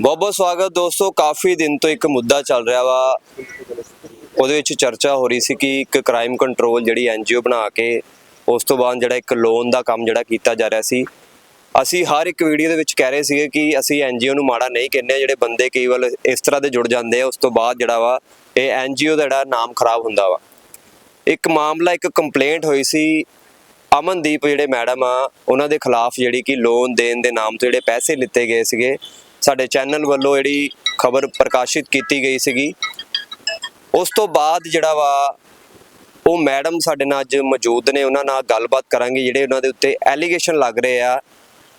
ਬਹੁਤ ਬਹੁਤ ਸਵਾਗਤ ਦੋਸਤੋ, ਕਾਫੀ ਦਿਨ ਤੋਂ ਇੱਕ ਮੁੱਦਾ ਚੱਲ ਰਿਹਾ ਵਾ। ਉਹਦੇ ਵਿੱਚ ਚਰਚਾ ਹੋ ਰਹੀ ਸੀ ਕਿ ਇੱਕ ਕ੍ਰਾਈਮ ਕੰਟਰੋਲ ਜਿਹੜੀ ਐਨਜੀਓ ਬਣਾ ਕੇ ਉਸ ਤੋਂ ਬਾਅਦ ਜਿਹੜਾ ਇੱਕ ਲੋਨ ਦਾ ਕੰਮ ਜਿਹੜਾ ਕੀਤਾ ਜਾ ਰਿਹਾ ਸੀ। ਅਸੀਂ ਹਰ ਇੱਕ ਵੀਡੀਓ ਦੇ ਵਿੱਚ ਕਹਿ ਰਹੇ ਸੀਗੇ ਕਿ ਅਸੀਂ ਐਨਜੀਓ ਨੂੰ ਮਾੜਾ ਨਹੀਂ ਕਹਿੰਦੇ, ਜਿਹੜੇ ਬੰਦੇ ਕੇਵਲ ਇਸ ਤਰ੍ਹਾਂ ਦੇ ਜੁੜ ਜਾਂਦੇ ਆ, ਉਸ ਤੋਂ ਬਾਅਦ ਜਿਹੜਾ ਵਾ, ਇਹ ਐਨਜੀਓ ਦਾ ਜਿਹੜਾ ਨਾਮ ਖਰਾਬ ਹੁੰਦਾ ਵਾ। ਇੱਕ ਮਾਮਲਾ, ਇੱਕ ਕੰਪਲੇਂਟ ਹੋਈ ਸੀ, ਅਮਨਦੀਪ ਜਿਹੜੇ ਮੈਡਮ ਆ, ਉਹਨਾਂ ਦੇ ਖਿਲਾਫ ਜਿਹੜੀ ਕਿ ਲੋਨ ਦੇਣ ਦੇ ਨਾਮ ਤੋਂ ਜਿਹੜੇ ਪੈਸੇ ਲਿੱਤੇ ਗਏ ਸੀਗੇ। ਸਾਡੇ ਚੈਨਲ ਵੱਲੋਂ ਜਿਹੜੀ ਖਬਰ ਪ੍ਰਕਾਸ਼ਿਤ ਕੀਤੀ ਗਈ ਸੀਗੀ। ਉਸ ਤੋਂ ਬਾਅਦ ਜਿਹੜਾ ਵਾ ਉਹ ਮੈਡਮ ਸਾਡੇ ਨਾਲ ਅੱਜ ਮੌਜੂਦ ਨੇ ਉਹਨਾਂ ਨਾਲ ਗੱਲਬਾਤ ਕਰਾਂਗੇ ਜਿਹੜੇ ਉਹਨਾਂ ਦੇ ਉੱਤੇ ਐਲੀਗੇਸ਼ਨ ਲੱਗ ਰਹੇ ਆ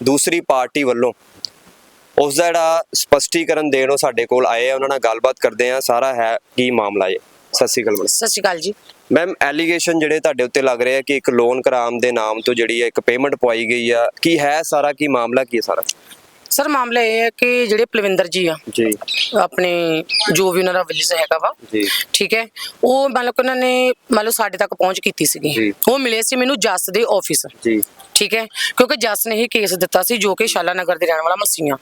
ਦੂਸਰੀ ਪਾਰਟੀ ਵੱਲੋਂ। ਉਸ ਦਾ ਜਿਹੜਾ ਸਪਸ਼ਟੀਕਰਨ ਦੇਣ ਉਹ ਸਾਡੇ ਕੋਲ ਆਏ ਆ ਉਹਨਾਂ ਨਾਲ ਗੱਲਬਾਤ ਕਰਦੇ ਆ। ਸਾਰਾ ਹੈ ਕੀ ਮਾਮਲਾ ਹੈ ਸਤਿ ਸ਼੍ਰੀ ਅਕਾਲ ਸਤਿ ਸ਼੍ਰੀ ਅਕਾਲ ਜੀ। ਮੈਮ ਐਲੀਗੇਸ਼ਨ ਜਿਹੜੇ ਤੁਹਾਡੇ ਉੱਤੇ ਲੱਗ ਰਹੇ ਆ ਕਿ ਇੱਕ ਲੋਨ ਕਰਾਮ ਦੇ ਨਾਮ ਤੋਂ ਜਿਹੜੀ ਹੈ ਇੱਕ ਪੇਮੈਂਟ ਪਵਾਈ ਗਈ ਆ ਕੀ ਹੈ ਸਾਰਾ ਕੀ ਮਾਮਲਾ ਕੀ ਹੈ ਸਾਰਾ? ਸਰ ਮਾਮਲਾ ਇਹ ਹੈ ਕਿ ਜਿਹੜੇ ਪਲਵਿੰਦਰ ਜੀ ਆ ਜੀ। ਆਪਣੇ ਜੋ ਵੀ ਉਹਨਾਂ ਦਾ ਵਿਲੇਜ ਹੈਗਾ ਵਾ ਜੀ। ਠੀਕ ਹੈ ਉਹ ਮੰਨ ਲਓ ਕਿ ਉਹਨਾਂ ਨੇ ਮੰਨ ਲਓ ਸਾਡੇ ਤੱਕ ਪਹੁੰਚ ਕੀਤੀ ਸੀਗੀ। ਉਹ ਮਿਲੇ ਸੀ ਮੈਨੂੰ ਜੱਸ ਦੇ ਆਫਿਸ ਜੀ। ਠੀਕ ਹੈ ਕਿਉਂਕਿ ਜੱਸ ਨੇ ਹੀ ਕੇਸ ਦਿੱਤਾ ਸੀ ਜੋ ਕਿ ਸ਼ਾਲਾ ਨਗਰ ਦੇ ਰਹਿਣ ਵਾਲਾ ਮਸੀਆਂ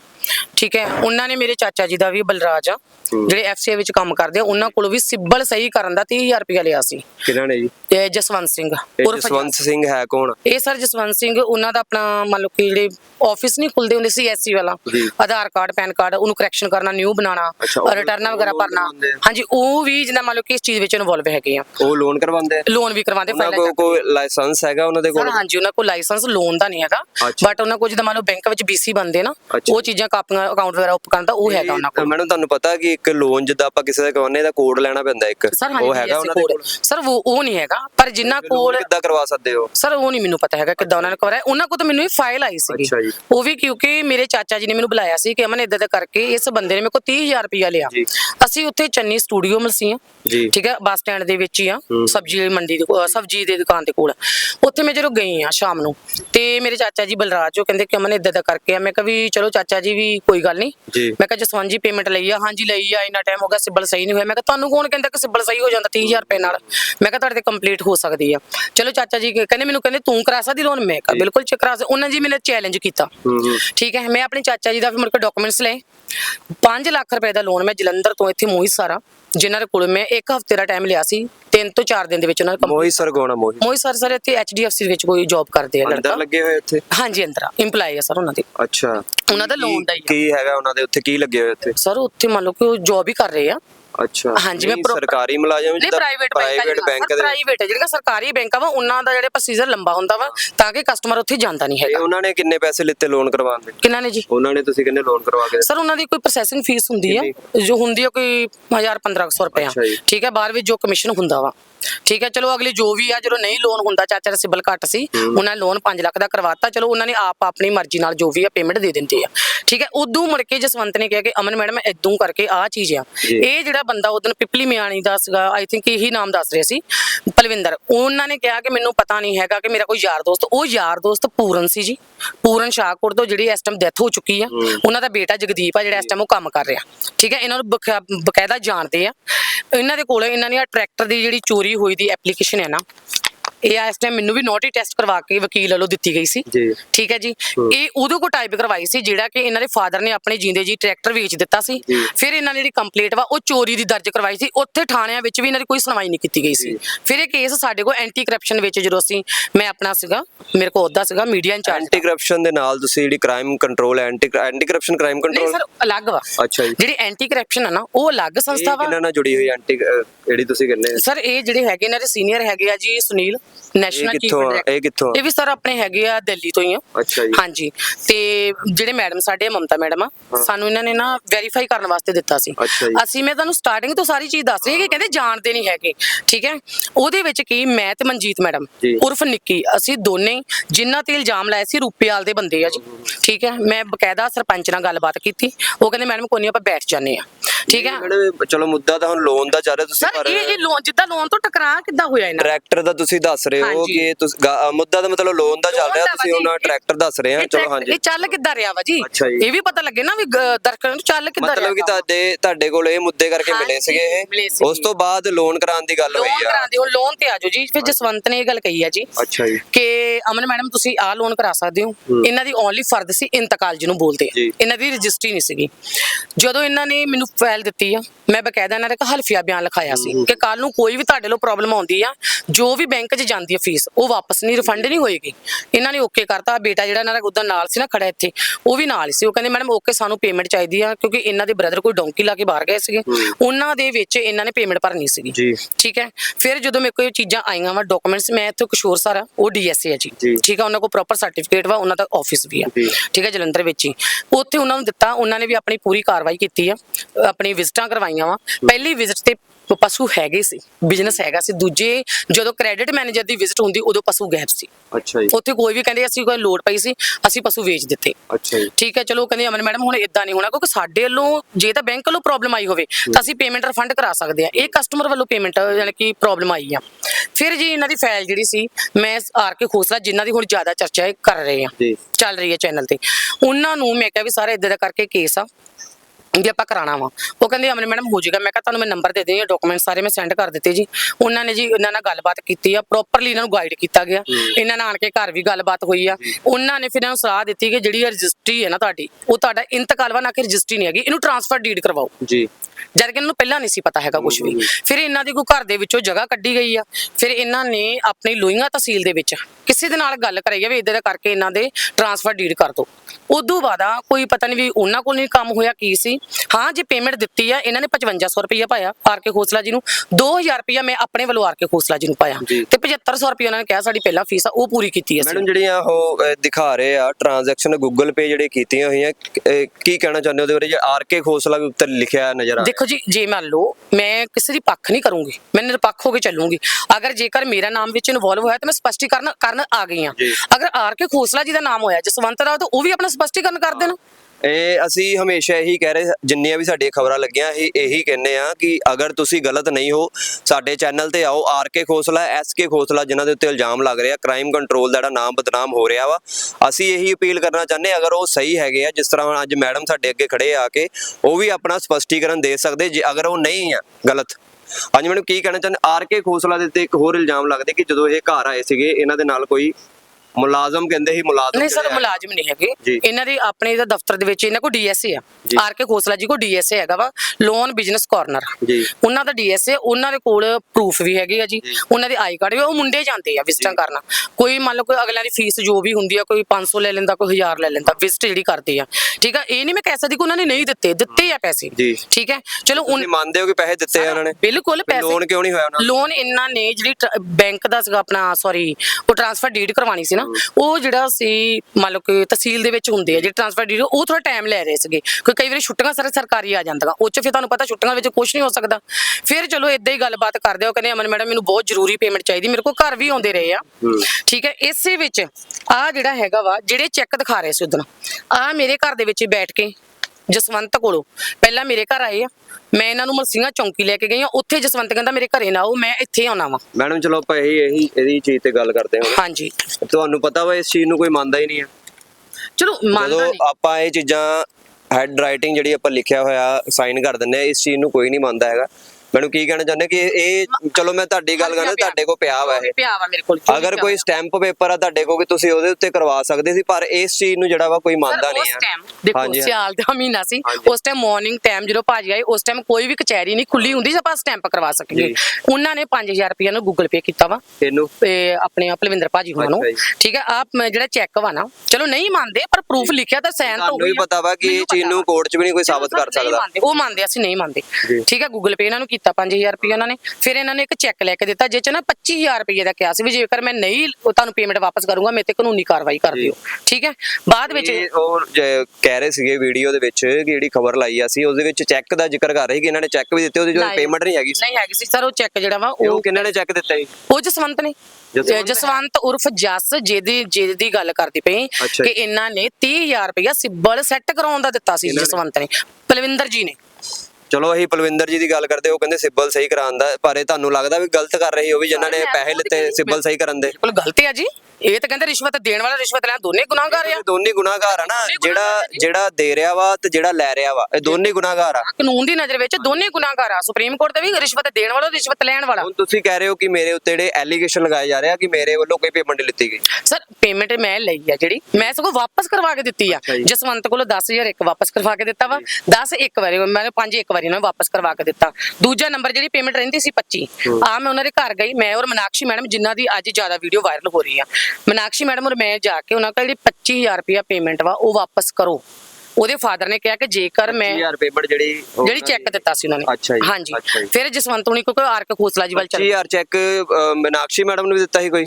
ਠੀਕ ਹੈ ਉਹਨਾਂ ਨੇ ਮੇਰੇ ਚਾਚਾ ਜੀ ਦਾ ਵੀ ਬਲਰਾਜ ਆ। ਜਿਹੜੇ ਐਫਸੀਏ ਵਿੱਚ ਕੰਮ ਕਰਦੇ ਆ ਉਹਨਾਂ ਕੋਲੋਂ ਵੀ ਸਿੱਬਲ ਸਹੀ ਕਰਨ ਦਾ 30000 ਰੁਪਇਆ ਲਿਆ ਸੀ। ਕਿਹਨਾਂ ਨੇ ਜੀ? ਤੇ ਜਸਵੰਤ ਸਿੰਘ। ਇਹ ਉਰਫ ਜਸਵੰਤ ਸਿੰਘ ਹੈ ਕੌਣ? ਇਹ ਸਰ ਜਸਵੰਤ ਸਿੰਘ ਉਹਨਾਂ ਦਾ ਆਪਣਾ ਮੰਨ ਲਓ ਕਿ ਜਿਹੜੇ ਆਫਿਸ ਨਹੀਂ ਖੁੱਲਦੇ ਹੁੰਦੇ ਸੀ ਐਸਸੀ ਵਾਲਾ। ਜੀ। ਆਧਾਰ ਕਾਰਡ ਪੈਨ ਕਾਰਡ ਉਹਨੂੰ ਕਰੈਕਸ਼ਨ ਕਰਨਾ ਨਿਊ ਬਣਾਉਣਾ ਅੱਛਾ, ਉਹ- ਰਿਟਰਨ ਵਗੈਰਾ ਭਰਨਾ। ਆ। ਹਾਂਜੀ ਉਹ ਵੀ ਜਿੱਦਾਂ ਮੰਨ ਲਓ ਕਿ ਇਸ ਚੀਜ਼ ਵਿੱਚ ਇਨਵੋਲਵ ਹੈਗੇ ਆ। ਉਹ ਲੋਨ ਕਰਵਾਉਂਦੇ ਆ? ਲੋਨ ਵੀ ਕਰਵਾਉਂਦੇ ਉਹਨਾਂ ਕੋਲ ਕੋਈ ਲਾਇਸੈਂਸ ਹੈਗਾ ਉਹਨਾਂ ਦੇ ਸਰ ਕੋਲ ਹਾਂਜੀ ਉਹਨਾਂ ਕੋਲ ਲਾਇਸੈਂਸ ਲੋਨ ਦਾ ਨਹੀਂ ਹੈਗਾ। ਅੱਛਾ। ਬਟ ਉਹਨਾਂ ਕੋਲ ਜਿੱਦਾਂ ਮੰਨ ਲਓ ਬੈਂਕ ਵਿੱਚ ਬੀਸੀ ਬੰਦੇ ਨਾ ਅੱਛਾ। ਉਹ ਚੀਜ਼ਾਂ ਕਾਪੀਆਂ ਅਕਾਊਂਟ ਵਗੈਰਾ ਓਪਨ ਕਰਨ ਦਾ ਉਹ ਹੈਗਾ ਉਹਨਾਂ ਕੋਲ। ਮੈਡਮ ਤੁਹਾਨੂੰ ਪਤਾ ਕਿ ਇੱਕ ਲੋਨ ਜਿੱਦਾਂ ਆਪਾਂ ਕਿਸੇ ਦਾ ਕਰਵਾਉਂਦੇ ਦਾ ਕੋਡ ਲੈਣਾ ਪੈਂਦਾ ਇੱਕ। ਸਰ ਹਾਂਜੀ ਉਹ ਹੈਗਾ DSC ਉਹਨਾਂ ਦੇ ਕੋਲ? ਸਰ ਉਹ ਉਹ ਨਹੀਂ ਹੈਗਾ। ਪਰ ਜਿੰਨਾ ਕੋਲ ਕਿੱਦਾਂ ਕਰਵਾ ਸਕਦੇ ਹੋ? ਸਰ ਉਹ ਨਹੀਂ ਮੈਨੂੰ ਪਤਾ ਹੈਗਾ ਕਿੱਦਾਂ ਉਹਨਾਂ ਨੇ ਕਰਾਇਆ ਉਹਨਾਂ ਕੋਲ ਤਾਂ ਮੈਨੂੰ ਇਹ ਫਾਈਲ ਆਈ ਸੀਗੀ। ਅੱਛਾ ਜੀ। ਉਹ ਵੀ ਕਿਉਂਕਿ ਮੇਰੇ ਚਾਚਾ ਜੀ ਨੇ ਮੈਨੂੰ ਬੁਲਾਇਆ ਸੀ ਕਿ ਅਮਨ ਇਦਾਂ ਦਾ ਕਰਕੇ ਇਸ ਬੰਦੇ ਨੇ ਮੇਰੇ ਕੋਲ 30000 ਰੁਪਇਆ ਲਿਆ। ਜੀ। ਅਸੀਂ ਉੱਥੇ ਚੰਨੀ ਸਟੂਡੀਓ ਮਲਸੀਆਂ ਜੀ। ਠੀਕ ਹੈ ਬੱਸ ਸਟੈਂਡ ਦੇ ਵਿੱਚ ਹੀ ਆ। ਸਬਜ਼ੀ ਵਾਲੀ ਮੰਡੀ ਦੇ ਕੋਲ- ਸਬਜ਼ੀ ਦੀ ਦੁਕਾਨ ਦੇ ਕੋਲ। ਉੱਥੇ ਮੈਂ ਜਦੋਂ ਗਈ ਆ ਸ਼ਾਮ ਨੂੰ ਤੇ ਮੇਰੇ ਚਾਚਾ ਜੀ ਬਲਰਾਜ ਉਹ ਕਹਿੰਦੇ ਕਿ ਅਮਨ ਇਦਾਂ ਦਾ ਕਰਕੇ ਆ। ਮੈਂ ਕਿਹਾ ਵੀ ਚਲੋ ਚਾਚਾ ਜੀ ਵੀ ਕੋਈ ਗੱਲ ਨਹੀਂ। ਜੀ। ਮੈਂ ਕਿਹਾ ਜਸਵੰਤ ਜੀ ਪੇਮੈਂਟ ਲਈ ਆ। ਹਾਂਜੀ ਲਈ ਆ। ਇੰਨਾ ਟਾਈਮ ਹੋ ਗਿਆ ਸਿਬਲ ਸਹੀ ਨਹੀਂ ਹੋਇਆ। ਮੈਂ ਕਿਹਾ ਤੁਹਾਨੂੰ ਕੌਣ ਕਹਿੰਦਾ ਕਿ ਸਿਬਲ ਸਹੀ ਹੋ ਜਾਂਦਾ 30000 ਰੁਪਏ ਨਾਲ? ਮੈਂ ਕਿਹਾ ਤੁਹਾਡੇ ਤੇ ਕੰਪਲੀਟ ਹੋ ਸਕਦੀ ਆ। ਚਲੋ ਚਾਚਾ ਜੀ ਕਹਿੰਦੇ ਮੈਨੂੰ ਕਹਿੰਦੇ ਤੂੰ ਕਰਾ ਸਕਦੀ ਲੋਨ ਮੈਂ ਕਿਹਾ। ਬਿਲਕੁਲ ਕਰਾ ਸਕਦੀ। ਉਹਨਾਂ ਜੀ ਮੈਨੂੰ ਚੈਲੰਜ ਕੀਤਾ। ਠੀਕ ਹੈ ਮੈਂ ਆਪਣੇ ਚਾਚਾ ਜੀ ਦਾ ਵੀ ਮੁੜ ਕੇ ਡਾਕੂਮੈਂਟਸ ਲਏ। 5 ਲੱਖ ਰੁਪਏ ਦਾ ਲੋਨ ਮੈਂ ਜਲੰਧਰ ਤੋਂ ਇੱਥੇ ਮੋਹਿਤ ਸਾਰਾ ਜਿਨ੍ਹਾਂ ਕੋਲ ਮੈਂ ਇੱਕ ਹਫ਼ਤੇ ਦਾ ਟਾਈਮ ਲਿਆ ਸੀ। 3 ਤੋਂ 4 ਦਿਨ ਦੇ ਵਿੱਚ ਉਹਨਾਂ ਨੇ ਮੋਹਿਤ ਸਰ ਕੋਣਾ ਮੋਹਿਤ? ਮੋਹਿਤ ਸਰ ਸਰ ਇੱਥੇ ਐਚਡੀਐਫਸੀ ਵਿੱਚ ਕੋਈ ਜੌਬ ਕਰਦੇ ਆ ਅੰਦਰ ਲੜਕਾ। ਲੱਗੇ ਹੋਏ ਉੱਥੇ ਹਾਂਜੀ ਅੰਦਰ ਇੰਪਲਾਈ ਆ ਸਰ ਉਹਨਾਂ ਦੇ। ਅੱਛਾ। ਉਹਨਾਂ ਦਾ loan ਦਾ ਹੀ। ਕੀ ਹੈਗਾ ਉਹਨਾਂ ਦੇ? ਉੱਥੇ ਕੀ ਲੱਗੇ ਹੋਏ ਉੱਥੇ ਸਰ ਉੱਥੇ ਮੰਨ ਲਓ ਕਿ ਉਹ ਜੌਬ ਹੀ ਕਰ ਰਹੇ ਆ। ਅੱਛਾ ਹਾਂਜੀ, ਮੈਂ ਨਹੀਂ, ਸਰਕਾਰੀ ਮੁਲਾਜ਼ਮ ਨਹੀਂ ਪ੍ਰਾਈਵੇਟ ਬੈਂਕ ਪ੍ਰਾਈਵੇਟ ਬੈਂਕ ਦੇ ਪ੍ਰਾਈਵੇਟ ਹੈ ਜਿਹੜੀਆਂ ਸਰਕਾਰੀ ਬੈਂਕਾਂ ਵਾ ਉਹਨਾਂ ਦਾ ਜਿਹੜੇ ਪ੍ਰੋਸੀਜਰ ਲੰਬਾ ਹੁੰਦਾ ਵਾ ਤਾਂ ਕਿ ਕਸਟਮਰ ਉੱਥੇ ਜਾਂਦਾ ਨਹੀਂ ਹੈਗਾ। ਉਹਨਾਂ ਨੇ ਕਿੰਨੇ ਪੈਸੇ ਲਿੱਤੇ ਲੋਨ ਕਰਵਾਉਣ ਦੇ? ਕਿੰਨਾ ਨੇ ਜੀ? ਉਹਨਾਂ ਨੇ ਤੁਸੀਂ ਕਿੰਨੇ ਲੋਨ ਕਰਵਾ ਕੇ ਸਰ ਉਹਨਾਂ ਦੀ ਕੋਈ ਪ੍ਰੋਸੈਸਿੰਗ ਫੀਸ ਹੁੰਦੀ ਆ ਜੋ ਹੁੰਦੀ ਆ ਕੋਈ 1000 1500 ਰੁਪਏ ਅੱਛਾ ਜੀ। ਠੀਕ ਹੈ ਬਾਅਦ ਵਿੱਚ ਜੋ ਕਮਿਸ਼ਨ ਹੁੰਦਾ ਵਾ। ਠੀਕ ਹੈ ਚਲੋ ਅਗਲੀ ਜੋ ਵੀ ਆ ਜਦੋਂ ਨਹੀਂ ਲੋਨ ਹੁੰਦਾ ਚਾਚਾ ਦਾ ਸਿਬਲ ਘੱਟ ਸੀ ਉਹਨਾਂ ਨੇ ਲੋਨ 5 ਲੱਖ ਦਾ ਕਰਵਾਤਾ ਚਲੋ ਉਹਨਾਂ ਨੇ ਆਪ ਆਪਣੀ ਮਰਜ਼ੀ ਨਾਲ ਜੋ ਵੀ ਆ ਪੇਮੈਂਟ ਦੇ ਦਿੰਦੇ ਆ। ਠੀਕ ਹੈ ਉਦੋਂ ਮੁੜ ਕੇ ਜਸਵੰਤ ਨੇ ਕਿਹਾ ਕਿ ਅਮਨ ਮੈਡਮ ਇਦੋਂ ਕਰਕੇ ਆਹ ਚੀਜ਼ ਆ। ਇਹ ਜਿਹੜਾ ਬੰਦਾ ਉਦੋਂ ਪਿਪਲੀ ਮਿਆਣੀ ਦਾ ਸੀਗਾ ਆਈ ਥਿੰਕ ਇਹੀ ਨਾਮ ਦੱਸ ਰਿਹਾ ਸੀ ਪਲਵਿੰਦਰ। ਉਹਨਾਂ ਨੇ ਕਿਹਾ ਕਿ ਮੈਨੂੰ ਪਤਾ ਨਹੀਂ ਹੈਗਾ ਕਿ ਮੇਰਾ ਕੋਈ ਯਾਰ ਦੋਸਤ ਉਹ ਯਾਰ ਦੋਸਤ ਪੂਰਨ ਸੀ ਜੀ। ਪੂਰਨ ਸ਼ਾਹਕੋਟ ਤੋਂ ਜਿਹੜੀ ਇਸ ਟਾਈਮ ਡੈਥ ਹੋ ਚੁੱਕੀ ਆ ਉਹਨਾਂ ਦਾ ਬੇਟਾ ਜਗਦੀਪ ਆ ਜਿਹੜਾ ਇਸ ਟਾਈਮ ਉਹ ਕੰਮ ਕਰ ਰਿਹਾ। ਠੀਕ ਹੈ ਇਹਨਾਂ ਨੂੰ ਬਕਾਇਦਾ ਜਾਣਦੇ ਆ। ਇਹਨਾਂ ਦੇ ਕੋਲ ਇਹਨਾਂ ਦੀਆਂ ਟਰੈਕਟਰ ਦੀ ਜਿਹੜੀ ਚੋਰੀ ਹੋਈ ਦੀ ਐਪਲੀਕੇਸ਼ਨ ਹੈ ਨਾ ਇਹ ਆ ਇਸ ਟਾਈਮ ਮੈਨੂੰ ਵੀ ਨੋਟੀ ਟੈਸਟ ਕਰਵਾ ਕੇ ਵਕੀਲ ਵੱਲੋਂ ਦਿੱਤੀ ਗਈ ਸੀ। ਜੀ। ਠੀਕ ਹੈ ਜੀ? ਇਹ ਉਹਦੇ ਕੋ ਟਾਈਪ ਕਰਵਾਈ ਸੀ ਜਿਹੜਾ ਕਿ ਇਹਨਾਂ ਦੇ ਫਾਦਰ ਨੇ ਆਪਣੇ ਜਿੰਦੇ ਜੀ ਟਰੈਕਟਰ ਵੇਚ ਦਿੱਤਾ ਸੀ। ਫਿਰ ਇਹਨਾਂ ਨੇ ਜਿਹੜੀ ਕੰਪਲੀਟ ਵਾ ਉਹ ਚੋਰੀ ਦੀ ਦਰਜ ਕਰਵਾਈ ਸੀ। ਉੱਥੇ ਥਾਣਿਆਂ ਵਿੱਚ ਵੀ ਇਹਨਾਂ ਦੀ ਕੋਈ ਸੁਣਵਾਈ ਨਹੀਂ ਕੀਤੀ ਗਈ ਸੀ। ਫਿਰ ਇਹ ਕੇਸ ਸਾਡੇ ਕੋਲ ਐਂਟੀ ਕਰਪਸ਼ਨ ਵਿੱਚ ਜਦੋਂ ਅਸੀਂ ਮੈਂ ਆਪਣਾ ਸੀਗਾ ਮੇਰੇ ਕੋਲ ਅਹੁਦਾ ਸੀਗਾ ਮੀਡੀਆ ਇੰਚਾਰਜ ਐਂਟੀ ਕਰਪਸ਼ਨ ਦੇ ਨਾਲ ਤੁਸੀਂ ਜਿਹੜੀ crime control anti anti corruption crime control sir ਅਲੱਗ ਵਾ। ਅੱਛਾ ਜੀ। ਜਿਹੜੀ ਐਂਟੀ ਕਰਪਸ਼ਨ ਆ ਨਾ ਉਹ ਅਲੱਗ ਸੰਸਥਾ ਵਾ। ਕਿਹਨਾਂ ਨਾਲ ਜੁੜੀ ਹੋਈ ਐਂਟੀ ਜਿਹੜੀ ਤੁਸੀਂ ਕਹਿੰਦੇ ਸਰ ਇਹ ਜਿਹੜੇ ਹੈਗੇ ਇਹਨਾਂ ਦੇ ਸੀਨੀਅਰ ਹੈਗੇ ਆ ਜੀ ਸੁਨੀਲ। ਨੈਸ਼ਨਲ ਕਿੱਥੋਂ? ਇਹ ਕਿੱਥੋਂ? ਇਹ ਵੀ ਸਰ ਆਪਣੇ ਹੈਗੇ ਆ ਦਿੱਲੀ ਤੋਂ ਹੀ ਆ। ਅੱਛਾ ਜੀ। ਹਾਂਜੀ। ਤੇ ਜਿਹੜੇ ਮੈਡਮ ਸਾਡੇ ਮਮਤਾ ਮੈਡਮ ਆ ਸਾਨੂੰ ਇਹਨਾਂ ਨੇ ਨਾ ਵੈਰੀਫਾਈ ਕਰਨ ਵਾਸਤੇ ਦਿੱਤਾ ਸੀ। ਅਸੀਂ ਮੈਂ ਤੁਹਾਨੂੰ ਸਟਾਰਟਿੰਗ ਤੋਂ ਸਾਰੀ ਚੀਜ਼ ਦੱਸ ਰਹੀ ਹਾਂ ਕਿ ਕਹਿੰਦੇ ਜਾਣਦੇ ਨਹੀਂ ਹੈਗੇ ਠੀਕ ਹੈ? ਉਹਦੇ ਵਿੱਚ ਕੀ ਮੈਂ ਤੇ ਮਨਜੀਤ ਮੈਡਮ। ਉਰਫ ਨਿੱਕੀ ਅਸੀਂ ਦੋਨੇ ਜਿਨ੍ਹਾਂ ਤੇ ਇਲਜ਼ਾਮ ਲਾਏ ਸੀ ਰੂਪੇਵਾਲ ਦੇ ਬੰਦੇ ਆ ਜੀ ਠੀਕ ਹੈ? ਮੈਂ ਬਕਾਇਦਾ ਸਰਪੰਚ ਨਾਲ ਗੱਲਬਾਤ ਕੀਤੀ ਉਹ ਕਹਿੰਦੇ ਮੈਡਮ ਕੋਈ ਨਹੀਂ ਆਪਾਂ ਬੈਠ ਜਾਂਦੇ ਆ ਠੀਕ ਹੈ ਮੈਡਮ ਚਲੋ ਮੁੱਦਾ ਤਾਂ ਹੁਣ ਲੋਨ ਦਾ ਚੱਲ ਰਿਹਾ ਤੁਸੀਂ ਸਰ ਪਰ ਇਹ ਇਹ ਲੋਨ ਜਿੱਦਾਂ ਲੋਨ ਤੋਂ ਟਕਰਾ ਕਿੱਦਾਂ ਹੋਇਆ ਇਹਨਾਂ? ਟਰੈਕਟਰ ਦਾ ਤੁਸੀਂ ਦੱਸ ਰਹੇ ਹੋ ਹਾਂਜੀ। ਕਿ ਤੁਸੀਂ ਗਾ- ਮੁੱਦਾ ਦਾ ਮਤਲਬ ਲੋਨ ਦਾ ਚੱਲ ਰਿਹਾ ਤੁਸੀਂ ਉਹਨਾਂ। ਟਰੈਕਟਰ ਦੱਸ ਰਹੇ ਆ ਇਹ ਚਲੋ ਹਾਂਜੀ ਇਹ ਚੱਲ ਕਿੱਦਾਂ ਰਿਹਾ ਵਾ ਜੀ ਅੱਛਾ ਜੀ। ਇਹ ਵੀ ਪਤਾ ਲੱਗੇ ਨਾ ਵੀ ਗ- ਦਰਸ਼ਕਾਂ ਨੂੰ ਚੱਲ ਕਿੱਦਾਂ ਰਿਹਾ ਮਤਲਬ ਕਿ। ਤੁਹਾਡੇ ਤੁਹਾਡੇ ਕੋਲ ਇਹ ਮੁੱਦੇ ਕਰਕੇ ਮਿਲੇ ਹਾਂਜੀ, ਸੀਗੇ ਮਿਲੇ ਇਹ ਸੀਗੇ। ਉਸ ਤੋਂ ਬਾਅਦ ਲੋਨ ਕਰਾਉਣ ਦੀ ਗੱਲ ਲੋਨ ਹੋਈ ਆ ਕਰਾਉਂਦੇ ਹੋ ਲੋਨ ਤੇ ਆਜੋ ਜੀ ਫਿਰ ਜਸਵੰਤ ਨੇ ਇਹ ਗੱਲ ਕਹੀ ਆ ਜੀ ਅੱਛਾ ਜੀ ਕਿ ਅਮਨ ਮੈਡਮ ਤੁਸੀਂ ਆਹ ਲੋਨ ਕਰਾ ਸਕਦੇ ਹੋ ਇਹਨਾਂ ਦੀ ਓਨਲੀ ਫਰਦ ਸੀ ਇੰਤਕਾਲ ਜਿਹਨੂੰ ਬੋਲਦੇ ਆ ਜੀ। ਇਹਨਾਂ ਦੀ ਰਜਿਸਟਰੀ ਨਹੀਂ ਸੀਗੀ ਜਦੋਂ ਇਹਨਾਂ ਨੇ ਮੈਨੂੰ ਫਾਈਲ ਦਿੱਤੀ ਆ। ਮੈਂ ਬਕਾਇਦਾ ਇਹਨਾਂ ਦਾ ਇੱਕ ਹਲਫੀਆ ਬਿਆਨ ਲਿਖਾਇਆ ਸੀ ਕਿ ਕੱਲ ਨੂੰ ਕੋਈ ਵੀ ਤੁਹਾਡੇ ਲੋ ਪ੍ਰੋਬਲਮ ਆਉਂਦੀ ਆ ਜੋ ਵੀ ਬੈਂਕ 'ਚ ਜਾਂਦੀ ਆ ਫੀਸ ਉਹ ਵਾਪਸ ਨਹੀਂ ਰਿਫੰਡ ਨਹੀਂ ਹੋਏਗੀ। ਇਹਨਾਂ ਨੇ ਓਕੇ ਕਰਤਾ ਬੇਟਾ ਜਿਹੜਾ ਇਹਨਾਂ ਦਾ ਉਦੋਂ ਨਾਲ ਸੀ ਨਾ ਖੜਾ ਇੱਥੇ ਉਹ ਵੀ ਨਾਲ ਹੀ ਸੀ। ਉਹ ਕਹਿੰਦੇ ਮੈਡਮ ਓਕੇ ਸਾਨੂੰ ਪੇਮੈਂਟ ਚਾਹੀਦੀ ਆ ਕਿਉਂਕਿ ਇਹਨਾਂ ਦੇ ਬ੍ਰਦਰ ਕੋਈ ਡੋਂਕੀ ਲਾ ਕੇ ਬਾਹਰ ਗਏ ਸੀਗੇ। ਉਹਨਾਂ ਦੇ ਵਿੱਚ ਇਹਨਾਂ ਨੇ ਪੇਮੈਂਟ ਭਰਨੀ ਸੀਗੀ। ਠੀਕ ਹੈ? ਫਿਰ ਜਦੋਂ ਮੇਰੇ ਕੋਲ ਇਹ ਚੀਜ਼ਾਂ ਆਈਆਂ ਵਾ ਡਾਕੂਮੈਂਟਸ ਮੈਂ ਇੱਥੇ ਕਿਸ਼ੋਰ ਸਰ ਆ ਉਹ ਡੀਐਸਏ ਹੈ ਜੀ। ਠੀਕ ਹੈ ਉਹਨਾਂ ਕੋਲ ਪ੍ਰੋਪਰ ਸਰਟੀਫਿਕੇਟ ਵਾ ਉਹਨਾਂ ਦਾ ਆਫਿਸ ਵੀ ਆ। ਠੀਕ ਹੈ ਜਲੰਧਰ ਵਿੱਚ ਹੀ। ਉੱਥੇ ਉਹਨਾਂ ਨੂੰ ਦਿੱਤਾ ਉਹਨਾਂ ਨੇ ਵੀ ਆਪਣੀ ਪੂਰੀ ਕਾਰਵਾਈ ਕੀਤੀ ਆ ਆਪਣੀ ਵਿਜ਼ਿਟਾਂ ਕਰਵਾਈਆਂ ਵਾ। ਪਹਿਲੀ ਵਿਜ਼ਿਟ ਤੇ ਪਸ਼ੂ ਹੈਗੇ ਸੀ ਬਿਜ਼ਨਸ ਹੈਗਾ ਸੀ। ਦੂਜੇ ਜਦੋਂ ਕ੍ਰੈਡਿਟ ਮੈਨੇਜਰ ਦੀ ਵਿਜ਼ਿਟ ਹੁੰਦੀ ਉਦੋਂ ਪਸ਼ੂ ਗਾਇਬ ਸੀ। ਅੱਛਾ ਜੀ। ਉੱਥੇ ਕੋਈ ਵੀ ਕਹਿੰਦੇ ਅਸੀਂ ਕੋਈ ਲੋਡ ਪਈ ਸੀ ਅਸੀਂ ਪਸ਼ੂ ਵੇਚ ਦਿੱਤੇ। ਅੱਛਾ ਜੀ। ਠੀਕ ਹੈ ਚਲੋ ਕਹਿੰਦੇ ਅਮਨ ਮੈਡਮ ਹੁਣ ਇਦਾਂ ਨਹੀਂ ਹੋਣਾ ਕਿਉਂਕਿ ਸਾਡੇ ਵੱਲੋਂ ਜੇ ਤਾਂ ਬੈਂਕ ਵੱਲੋਂ ਪ੍ਰੋਬਲਮ ਆਈ ਹੋਵੇ ਤਾਂ ਅਸੀਂ ਪੇਮੈਂਟ ਰਿਫੰਡ ਕਰਾ ਸਕਦੇ ਆ ਇਹ ਕਸਟਮਰ ਵੱਲੋਂ ਪੇਮੈਂਟ ਯਾਨੀ ਕਿ ਪ੍ਰੋਬਲਮ ਆਈ ਆ। ਫਿਰ ਜੀ ਇਹਨਾਂ ਦੀ ਫਾਈਲ ਜਿਹੜੀ ਸੀ ਮੈਂ ਆਰ ਕੇ ਖੋਸਲਾ ਜਿਨ੍ਹਾਂ ਦੀ ਹੁਣ ਜ਼ਿਆਦਾ ਚਰਚਾ ਕਰ ਰਹੇ ਆ ਚੱਲ ਰਹੀ ਹੈ ਚੈਨਲ ਤੇ। ਉਹਨਾਂ ਨੂੰ ਮੈਂ ਕਿਹਾ ਵੀ ਸਾਰਾ ਇਦਾਂ ਦਾ ਕਰਕੇ ਕੇਸ ਆ। ਜੇ ਆਪਾਂ ਕਰਾਣਾ ਵਾ। ਉਹ ਕਹਿੰਦੇ ਅਮਨ ਮੈਡਮ ਹੋ ਜਾਏਗਾ। ਮੈਂ ਕਿਹਾ ਤੁਹਾਨੂੰ ਮੈਂ ਨੰਬਰ ਦੇ ਦੇਣੀ ਡਾਕੂਮੈਂਟ ਸਾਰੇ ਮੈਂ ਸੈਂਡ ਕਰ ਦਿੱਤੇ ਜੀ। ਉਹਨਾਂ ਨੇ ਜੀ ਇਹਨਾਂ ਨਾਲ ਗੱਲਬਾਤ ਕੀਤੀ ਆ। ਪ੍ਰੋਪਰਲੀ ਇਹਨਾਂ ਨੂੰ ਗਾਈਡ ਕੀਤਾ ਗਿਆ। ਇਹਨਾਂ ਨਾਲ ਆਣ ਕੇ ਘਰ ਵੀ ਗੱਲਬਾਤ ਹੋਈ ਆ। ਉਹਨਾਂ ਨੇ ਫਿਰ ਇਹਨਾਂ ਨੂੰ ਸਲਾਹ ਦਿੱਤੀ ਕਿ ਜਿਹੜੀ ਰਜਿਸਟਰੀ ਹੈ ਨਾ ਤੁਹਾਡੀ ਉਹ ਤੁਹਾਡਾ ਇੰਤਕਾਲ ਵਾ ਨਾ ਕਿ ਰਜਿਸਟਰੀ ਨਹੀਂ ਹੈਗੀ ਇਹਨੂੰ ਟ੍ਰਾਂਸਫਰ ਡੀਡ ਕਰਵਾਓ। ਜੀ। ਜਦ ਕਿ ਇਹਨਾਂ ਨੂੰ ਪਹਿਲਾਂ ਨਹੀਂ ਸੀ ਪਤਾ ਹੈਗਾ ਕੁਝ ਵੀ। ਫਿਰ ਇਹਨਾਂ ਦੀ ਕੋਈ ਘਰ ਦੇ ਵਿੱਚੋਂ ਜਗ੍ਹਾ ਕੱਢੀ ਗਈ ਆ। ਫਿਰ ਇਹਨਾਂ ਨੇ ਆਪਣੀ ਲੋਹੀਆਂ ਤਹਿਸੀਲ ਦੇ ਵਿੱਚ ਕਿਸੇ ਦੇ ਨਾਲ ਗੱਲ ਕਰਾਈ ਆ ਵੀ ਇਦਾਂ ਦਾ ਕਰਕੇ ਇਹਨਾਂ ਦੇ ਟ੍ਰਾਂਸਫਰ ਡੀਡ ਕਰ ਦਿਓ। ਉਦੋਂ ਬਾਅਦ ਆ ਕੋਈ ਪਤਾ ਨਹੀਂ ਵੀ ਉਹਨਾਂ ਕੋਲ ਨਹੀਂ ਕੰਮ ਹੋਇਆ ਕੀ ਸੀ। ਹਾਂ ਜੇ ਪੇਮੈਂਟ ਦਿੱਤੀ ਆ ਇਹਨਾਂ ਨੇ 5500 ਰੁਪਇਆ ਪਾਇਆ ਆਰ ਕੇ ਖੋਸਲਾ ਜੀ ਨੂੰ। 2000 ਰੁਪਇਆ ਮੈਂ ਆਪਣੇ ਵੱਲੋਂ ਆਰ ਕੇ ਖੋਸਲਾ ਜੀ ਨੂੰ ਪਾਇਆ। ਤੇ 7500 ਰੁਪਇਆ ਉਹਨਾਂ ਨੇ ਕਿਹਾ ਸਾਡੀ ਪਹਿਲਾਂ ਫੀਸ ਆ ਉਹ ਪੂਰੀ ਕੀਤੀ ਅਸੀਂ। ਮੈਡਮ ਜਿਹੜੀਆਂ ਉਹ ਦਿਖਾ ਰਹੇ ਆ ਟ੍ਰਾਂਜੈਕਸ਼ਨ ਗੂਗਲ ਪੇ ਜਿਹੜੇ ਕੀਤੀਆਂ ਹੋਈਆਂ ਕੀ ਕਹਿਣਾ ਚਾਹੁੰਦੇ ਹੋ ਉਹਦੇ ਬਾਰੇ? ਆਰ ਕੇ ਖੋਸਲਾ ਵੀ ਉੱਤੇ ਲਿਖਿਆ ਨਜ਼ਰ ਆ ਦੇਖੋ ਜੀ ਜੇ ਮੰਨ ਲਓ ਮੈਂ ਕਿਸੇ ਦੀ ਪੱਖ ਨਹੀਂ ਕਰੂੰਗੀ ਮੈਂ ਨਿਰਪੱਖ ਹੋ ਕੇ ਚੱਲੂੰਗੀ ਅਗਰ ਜੇਕਰ ਮੇਰਾ ਨਾਮ ਵਿੱਚ ਇਨਵੋਲਵ ਹੋਇਆ ਤਾਂ ਮੈਂ ਸਪਸ਼ਟੀਕਰਨ ਕਰਨ ਆ ਗਈ ਜੀ। ਅਗਰ ਆਰ ਕੇ ਖੋਸਲਾ ਜੀ ਦਾ ਨਾਮ ਹੋਇਆ ਜਸਵੰਤ ਰਾਓ ਤਾਂ ਉਹ ਵੀ ਆਪਣਾ ਸਪਸ਼ਟੀਕਰਨ ਕਰ ਦੇਣ ਇਹ ਅਸੀਂ ਹਮੇਸ਼ਾ ਇਹੀ ਕਹਿ ਰਹੇ, ਜਿੰਨੀਆਂ ਵੀ ਸਾਡੀਆਂ ਖਬਰਾਂ ਲੱਗੀਆਂ ਇਹ ਇਹੀ ਕਹਿੰਦੇ ਆ ਕਿ ਅਗਰ ਤੁਸੀਂ ਗਲਤ ਨਹੀਂ ਹੋ, ਸਾਡੇ ਚੈਨਲ ਤੇ ਆਓ, R K Khosla, S K Khosla, ਜਿਨ੍ਹਾਂ ਦੇ ਉੱਤੇ ਇਲਜ਼ਾਮ ਲੱਗ ਰਿਹਾ ਕ੍ਰਾਈਮ ਕੰਟਰੋਲ ਦਾ ਜਿਹੜਾ ਨਾਮ ਬਦਨਾਮ ਹੋ ਰਿਹਾ ਵਾ, ਅਸੀਂ ਇਹੀ ਅਪੀਲ ਕਰਨਾ ਚਾਹੁੰਦੇ ਅਗਰ ਉਹ ਸਹੀ ਹੈਗੇ ਆ, ਜਿਸ ਤਰ੍ਹਾਂ ਅੱਜ ਮੈਡਮ ਸਾਡੇ ਅੱਗੇ ਖੜੇ ਆ ਕੇ, ਉਹ ਵੀ ਆਪਣਾ ਸਪਸ਼ਟੀਕਰਨ ਦੇ ਸਕਦੇ, ਜੇ ਅਗਰ ਉਹ ਨਹੀਂ ਆ, ਗਲਤ। ਹਾਂਜੀ ਮੈਨੂੰ ਕੀ ਕਹਿਣਾ ਚਾਹੁੰਦੇ? ਆਰ ਕੇ ਖੋਸਲਾ ਦੇ ਉੱਤੇ ਇੱਕ ਹੋਰ ਇਲਜ਼ਾਮ ਲੱਗਦੇ ਕਿ ਜਦੋਂ ਇਹ ਘਰ ਆਏ ਸੀਗੇ, ਇਹਨਾਂ ਦੇ ਨਾਲ ਕੋਈ ਮੁਲਾਜ਼ਮ ਕਹਿੰਦੇ ਸੀ ਮੁਲਾਜ਼ਮ ਨਹੀਂ ਸਰ ਜਿਹੜੇ ਆ- ਮੁਲਾਜ਼ਮ ਨਹੀਂ ਹੈਗੇ। ਜੀ। ਇਹਨਾਂ ਦੇ ਆਪਣੇ ਦਾ ਦਫ਼ਤਰ ਦੇ ਵਿੱਚ ਇਹਨਾਂ ਕੋਲ ਡੀਐਸਏ ਆ। ਜੀ। ਆਰ ਕੇ ਖੋਸਲਾ ਜੀ ਕੋਲ ਡੀਐਸਏ ਹੈਗਾ ਵਾ ਲੋਨ ਬਿਜ਼ਨਸ ਕਾਰਨਰ ਜੀ। ਉਹਨਾਂ ਦਾ ਡੀਐਸਏ ਉਹਨਾਂ ਦੇ ਕੋਲ ਪ੍ਰੂਫ ਵੀ ਹੈਗੇ ਆ ਜੀ। ਜੀ। ਉਹਨਾਂ ਦੇ ਆਈ ਕਾਰਡ ਵੀ ਉਹ ਮੁੰਡੇ ਜਾਂਦੇ ਆ ਵਿਜ਼ਟਾਂ ਕਰਨਾ। ਕੋਈ ਮੰਨ ਲਓ ਕੋਈ ਅਗਲਿਆਂ ਦੀ ਫੀਸ ਜੋ ਵੀ ਹੁੰਦੀ ਆ ਕੋਈ 500 ਲੈ ਲੈਂਦਾ ਕੋਈ 1000 ਲੈ ਲੈਂਦਾ ਵਿਜ਼ਟ ਜਿਹੜੀ ਕਰਦੇ ਆ। ਠੀਕ ਆ? ਇਹ ਨਹੀਂ ਮੈਂ ਕਹਿ ਸਕਦੀ ਕਿ ਉਹਨਾਂ ਨੇ ਨਹੀਂ ਦਿੱਤੇ। ਦਿੱਤੇ ਆ ਪੈਸੇ। ਜੀ। ਠੀਕ ਹੈ? ਚਲੋ ਤੁਸੀਂ ਮੰਨਦੇ ਹੋ ਕਿ ਪੈਸੇ ਦਿੱਤੇ ਆ ਉਹਨਾਂ ਨੇ? ਬਿਲਕੁਲ ਪੈਸੇ ਲੋਨ ਕਿਉਂ ਨਹੀਂ ਹੋਇਆ ਉਹਨਾਂ ਦਾ? ਲੋਨ ਇਹਨਾਂ ਨੇ ਜਿਹੜੀ ਬੈਂਕ ਦਾ ਸੀਗਾ ਆਪਣਾ ਸੌਰੀ ਉਹ ਟ੍ਰਾਂਸਫਰ ਡੀਡ ਕਰਵਾਣੀ ਸੀ ਨਾ। ਉਹ ਜਿਹੜਾ ਸੀ ਮੰਨ ਲਓ ਕਿ ਤਹਿਸੀਲ ਦੇ ਵਿੱਚ ਹੁੰਦੇ ਆ ਜਿਹੜੇ ਟ੍ਰਾਂਸਫਰ ਡੀਡ ਉਹ ਥੋੜਾ ਟਾਈਮ ਲੈ ਰਹੇ ਸੀਗੇ ਕਿਉਂਕਿ ਕਈ ਵਾਰੀ ਛੁੱਟੀਆਂ ਸਾਰੇ ਸਰਕਾਰੀ ਆ ਜਾਂਦੀਆਂ ਉਹ ਚ ਫਿਰ ਤੁਹਾਨੂੰ ਪਤਾ ਛੁੱਟੀਆਂ ਵਿੱਚ ਕੁਝ ਨਹੀਂ ਹੋ ਸਕਦਾ ਫਿਰ ਚਲੋ ਇਦਾਂ ਹੀ ਗੱਲਬਾਤ ਕਰਦੇ ਹੋ ਕਹਿੰਦੇ ਅਮਨ ਮੈਡਮ ਮੈਨੂੰ ਬਹੁਤ ਜ਼ਰੂਰੀ ਪੇਮੈਂਟ ਚਾਹੀਦੀ ਮੇਰੇ ਕੋਲ ਘਰ ਵੀ ਆਉਂਦੇ ਰਹੇ ਆ। ਠੀਕ ਹੈ ਇਸੇ ਵਿੱਚ ਆ ਜਿਹੜਾ ਹੈਗਾ ਵਾ ਜਿਹੜੇ ਚੈੱਕ ਦਿਖਾ ਰਹੇ ਸੀ ਉਦੋਂ ਆ ਮੇਰੇ ਘਰ ਦੇ ਵਿੱਚ ਹੀ ਬੈਠ ਕੇ ਜਸਵੰਤ ਕੋਲੋਂ। ਪਹਿਲਾਂ ਮੇਰੇ ਘਰ ਆਏ ਆ। ਮੈਂ ਇਹਨਾਂ ਨੂੰ ਮਲਸੀਆਂ ਚੌਂਕੀ ਲੈ ਕੇ ਗਈ ਆ। ਉੱਥੇ ਜਸਵੰਤ ਕਹਿੰਦਾ ਮੇਰੇ ਘਰੇ ਨਾ ਆਓ ਮੈਂ ਇੱਥੇ ਆਉਣਾ ਵਾ। ਮੈਡਮ ਚਲੋ ਆਪਾਂ ਇਹੀ ਇਹੀ ਇਹਦੀ ਚੀਜ਼ ਤੇ ਗੱਲ ਕਰਦੇ ਹਾਂ। ਹਾਂਜੀ। ਤੁਹਾਨੂੰ ਪਤਾ ਵਾ ਇਸ ਚੀਜ਼ ਨੂੰ ਕੋਈ ਮੰਨਦਾ ਹੀ ਨਹੀਂ ਹੈ ਚਲੋ ਮੰਨਦਾ ਜਦੋਂ ਨਹੀਂ। ਆਪਾਂ ਇਹ ਚੀਜ਼ਾਂ ਹੈਡ ਰਾਈਟਿੰਗ ਜਿਹੜੀ ਆਪਾਂ ਲਿਖਿਆ ਹੋਇਆ ਸਾਈਨ ਕਰ ਦਿੰਦੇ ਆ ਇਸ ਚੀਜ਼ ਨੂੰ ਕੋਈ ਨਹੀਂ ਮੰਨਦਾ ਹੈਗਾ। ਮੈਨੂੰ ਕੀ ਕਹਿਣਾ ਚਾਹੁੰਦੇ ਕਿ ਇਹ ਚਲੋ ਮੈਂ ਤੁਹਾਡੀ ਗੱਲ ਕਰਦਾ ਤੁਹਾਡੇ ਕੋਲ ਪਿਆ ਵਾ ਇਹ ਪਿਆ ਵਾ ਮੇਰੇ ਕੋਲ ਅਗਰ ਕੋਈ ਸਟੈਂਪ ਪੇਪਰ ਆ ਤੁਹਾਡੇ ਕੋਲ ਕਿ ਤੁਸੀਂ ਉਹਦੇ ਉੱਤੇ ਕਰਵਾ ਸਕਦੇ ਸੀ ਪਰ ਇਸ ਚੀਜ਼ ਨੂੰ ਜਿਹੜਾ ਵਾ ਕੋਈ ਮੰਨਦਾ ਉਸ ਨਹੀਂ ਟਾਈਮ ਦੇਖੋ ਹਾਂਜੀ, ਹਾਂਜੀ। ਸਿਆਲ ਦਾ ਮਹੀਨਾ ਸੀ। ਉਸ ਟਾਈਮ ਮਾਰਨਿੰਗ ਟਾਈਮ ਜਦੋਂ ਭਾਜੀ ਆਏ ਉਸ ਟਾਈਮ ਕੋਈ ਵੀ ਕਚਹਿਰੀ ਨਹੀਂ ਖੁੱਲੀ ਹੁੰਦੀ ਆਪਾਂ ਸਟੈਂਪ ਕਰਵਾ ਸਕੀਏ। ਉਹਨਾਂ ਨੇ 5000 ਰੁਪਏ ਨੂੰ ਗੂਗਲ ਪੇ ਕੀਤਾ ਵਾ ਇਹਨੂੰ ਤੇ ਆਪਣੇ ਆਪ ਲਵਿੰਦਰ ਭਾਜੀ ਹੁਣਾਂ ਨੂੰ। ਠੀਕ ਹੈ ਆਪ ਜਿਹੜਾ ਚੈੱਕ ਵਾ ਨਾ ਚਲੋ ਨਹੀਂ ਮੰਨਦੇ ਪਰ ਪ੍ਰੂਫ ਲਿਖਿਆ ਤਾਂ ਸਾਈਨ ਤਾਂ ਆ। ਪਤਾ ਵਾ ਕਿ ਇਹ ਚੀਜ਼ ਨੂੰ। ਕੋਰਟ 'ਚ ਵੀ ਨਹੀਂ ਕੋਈ ਸਾਬਤ ਕਰ ਸਕਦਾ ਉਹ ਮੰਨਦੇ ਅਸੀਂ ਨਹੀਂ ਮੰਨਦੇ। ਠੀਕ ਹੈ ਗੂਗਲ ਪੇ ਇਹਨਾਂ ਨੂੰ ਕੀਤਾ 5000 ਰੁਪਏ ਉਹਨਾਂ ਨੇ ਫਿਰ ਇਹਨਾਂ ਨੇ ਇੱਕ ਚੈੱਕ ਲੈ ਕੇ ਦਿੱਤਾ ਜਿਸ ਚ ਨਾ 25000 ਰੁਪਏ ਦਾ ਕਿਹਾ ਸੀ ਵੀ ਜੇਕਰ ਮੈਂ ਨਹੀਂ ਉਹ ਤੁਹਾਨੂੰ ਪੇਮੈਂਟ ਵਾਪਸ ਕਰੂੰਗਾ ਮੇਰੇ ਤੇ ਕਾਨੂੰਨੀ ਕਾਰਵਾਈ ਕਰ। ਦਿਓ ਠੀਕ ਹੈ ਬਾਅਦ ਵਿੱਚ ਇਹ ਉਹ ਜ- ਕਹਿ ਰਹੇ ਸੀਗੇ ਵੀਡੀਓ ਦੇ ਵਿੱਚ ਕਿ ਜਿਹੜੀ ਖਬਰ ਲਾਈ ਆ ਸੀ ਉਸ ਦੇ ਵਿੱਚ ਚੈੱਕ ਦਾ ਜ਼ਿਕਰ ਕਰ ਰਹੇ ਕਿ ਇਹਨਾਂ ਨੇ ਚੈੱਕ ਵੀ ਦਿੱਤੇ ਉਹਦੀ ਜੋ ਨਹੀਂ। ਪੇਮੈਂਟ ਨਹੀਂ ਹੈਗੀ ਸੀ ਨਹੀਂ ਹੈਗੀ ਸੀ ਸਰ ਉਹ ਚੈੱਕ ਜਿਹੜਾ ਵਾ ਉਹ ਉਹ ਕਿੰਨਾਂ ਨੇ ਚੈੱਕ ਦਿੱਤਾ ਜੀ ਉਹ ਜਸਵੰਤ ਨੇ ਜਸਵੰਤ ਨੇ? ਜਸਵੰਤ ਉਰਫ ਜਸ ਜਿਹਦੀ ਜਿਹਦੀ ਗੱਲ ਕਰਦੀ ਪਈ ਅੱਛਾ ਕਿ ਜੀ। ਇਹਨਾਂ ਨੇ 30000 ਰੁਪਇਆ ਸਿੱਬਲ ਸੈੱਟ ਕਰਾਉਣ ਦਾ ਦਿੱਤਾ ਸੀ? ਜਸਵੰਤ ਨੇ ਪਲਵਿੰਦਰ ਜੀ ਨੇ ਚਲੋ ਅਸੀਂ ਪਲਵਿੰਦਰ ਜੀ ਦੀ ਗੱਲ ਕਰਦੇ ਉਹ ਕਹਿੰਦੇ ਸਿਬਲ ਸਹੀ ਕਰਾਉਣ ਦਾ ਪਰ ਇਹ ਤੁਹਾਨੂੰ ਲੱਗਦਾ ਵੀ ਗਲਤ ਕਰ ਰਹੀ ਹੋਵੇ ਜਿਨ੍ਹਾਂ ਨੇ ਪੈਸੇ ਲਿੱਤੇ ਸਿਬਲ ਸਹੀ ਕਰਨ ਦੇ? ਬਿਲਕੁਲ ਗਲਤ ਹੈ ਜੀ। ਇਹ ਤਾਂ ਕਹਿੰਦੇ ਰਿਸ਼ਵਤ ਦੇਣ ਵਾਲਾ ਰਿਸ਼ਵਤ ਲੈਣ ਦੋਨੇ ਗੁਨਾਹਗਾਰ ਆ। ਇਹ ਦੋਨੇ ਗੁਨਾਹਗਾਰ ਆ ਨਾ ਜਿਹੜਾ। ਜਿਹੜਾ ਦੇ ਰਿਹਾ ਵਾ ਤੇ ਜਿਹੜਾ ਲੈ ਰਿਹਾ ਵਾ ਇਹ ਦੋਨੇ ਗੁਨਾਹਗਾਰ ਆ। ਕਾਨੂੰਨ ਦੀ ਨਜ਼ਰ ਵਿੱਚ ਦੋਨੇ ਗੁਨਾਹਗਾਰ ਆ। ਸੁਪਰੀਮ ਕੋਰਟ ਦੇ ਵੀ ਰਿਸ਼ਵਤ ਦੇਣ ਵਾਲਾ ਰਿਸ਼ਵਤ ਲੈਣ ਵਾਲਾ। ਹੁਣ ਤੁਸੀਂ ਕਹਿ ਰਹੇ ਹੋ ਕਿ ਮੇਰੇ ਉੱਤੇ ਜਿਹੜੇ ਐਲੀਗੇਸ਼ਨ ਲਗਾਏ ਜਾ ਰਹੇ ਆ ਕਿ ਮੇਰੇ ਵੱਲੋਂ ਕੋਈ ਪੇਮੈਂਟ ਲਿੱਤੀ ਗਈ। ਸਰ ਪੇਮੈਂਟ ਮੈਂ ਲਈ ਆ ਜਿਹੜੀ। ਮੈਂ ਸਗੋਂ ਵਾਪਸ ਕਰਵਾ ਕੇ ਦਿੱਤੀ ਆ। ਜਸਵੰਤ ਕੋਲੋਂ 10000 ਇੱਕ ਵਾਪਸ ਕਰਵਾ ਕੇ ਦਿੱਤਾ ਵਾ। 10 ਇੱਕ ਵਾਰੀ ਮੈਂ 5 ਇੱਕ ਵਾਰੀ ਉਹਨਾਂ ਨੂੰ ਵਾਪਸ ਕਰਵਾ ਕੇ ਦਿੱਤਾ। ਦੂਜਾ ਨੰਬਰ ਜਿਹੜੀ ਪੇਮੈਂਟ ਰਹਿੰਦੀ ਸੀ 25 ਆ ਮੈਂ ਉਹਨਾਂ ਦੇ ਘਰ ਗਈ ਮੈਂ ਔਰ ਮਨਾਕਸ਼ੀ ਮੈਡਮ ਜਿਨ੍ਹਾਂ ਦੀ ਅੱਜ ਜ਼ਿਆਦਾ ਵੀਡੀਓ ਵਾਇਰਲ ਹੋ ਰਹੀ ਆ। ਮਨਾਕਸ਼ੀ ਮੈਡਮ ਔਰ ਮੈਂ ਜਾ ਕੇ ਉਹਨਾਂ ਕੋਲ ਜਿਹੜੀ 25000 ਰੁਪਇਆ ਪੇਮੈਂਟ ਵਾ, ਉਹ ਵਾਪਸ ਕਰੋ। ਉਹਦੇ ਫਾਦਰ ਨੇ ਕਿਹਾ ਕਿ ਜੇਕਰ ਮੈਂ 20000 ਪੇਮੈਂਟ ਜਿਹੜੀ ਜਿਹੜੀ ਚੈੱਕ ਦਿੱਤਾ ਸੀ ਉਹਨਾਂ ਨੇ। ਅੱਛਾ ਜੀ, ਹਾਂਜੀ। ਫਿਰ ਜਸਵੰਤ ਹੁਣੀ ਕੋਈ ਆਰਕ ਖੋਸਲਾ ਜੀ ਵੱਲ ਚੱਲ 20000 ਚੈੱਕ ਮੀਨਾਕਸ਼ੀ ਮੈਡਮ ਨੂੰ ਵੀ ਦਿੱਤਾ ਸੀ ਕੋਈ?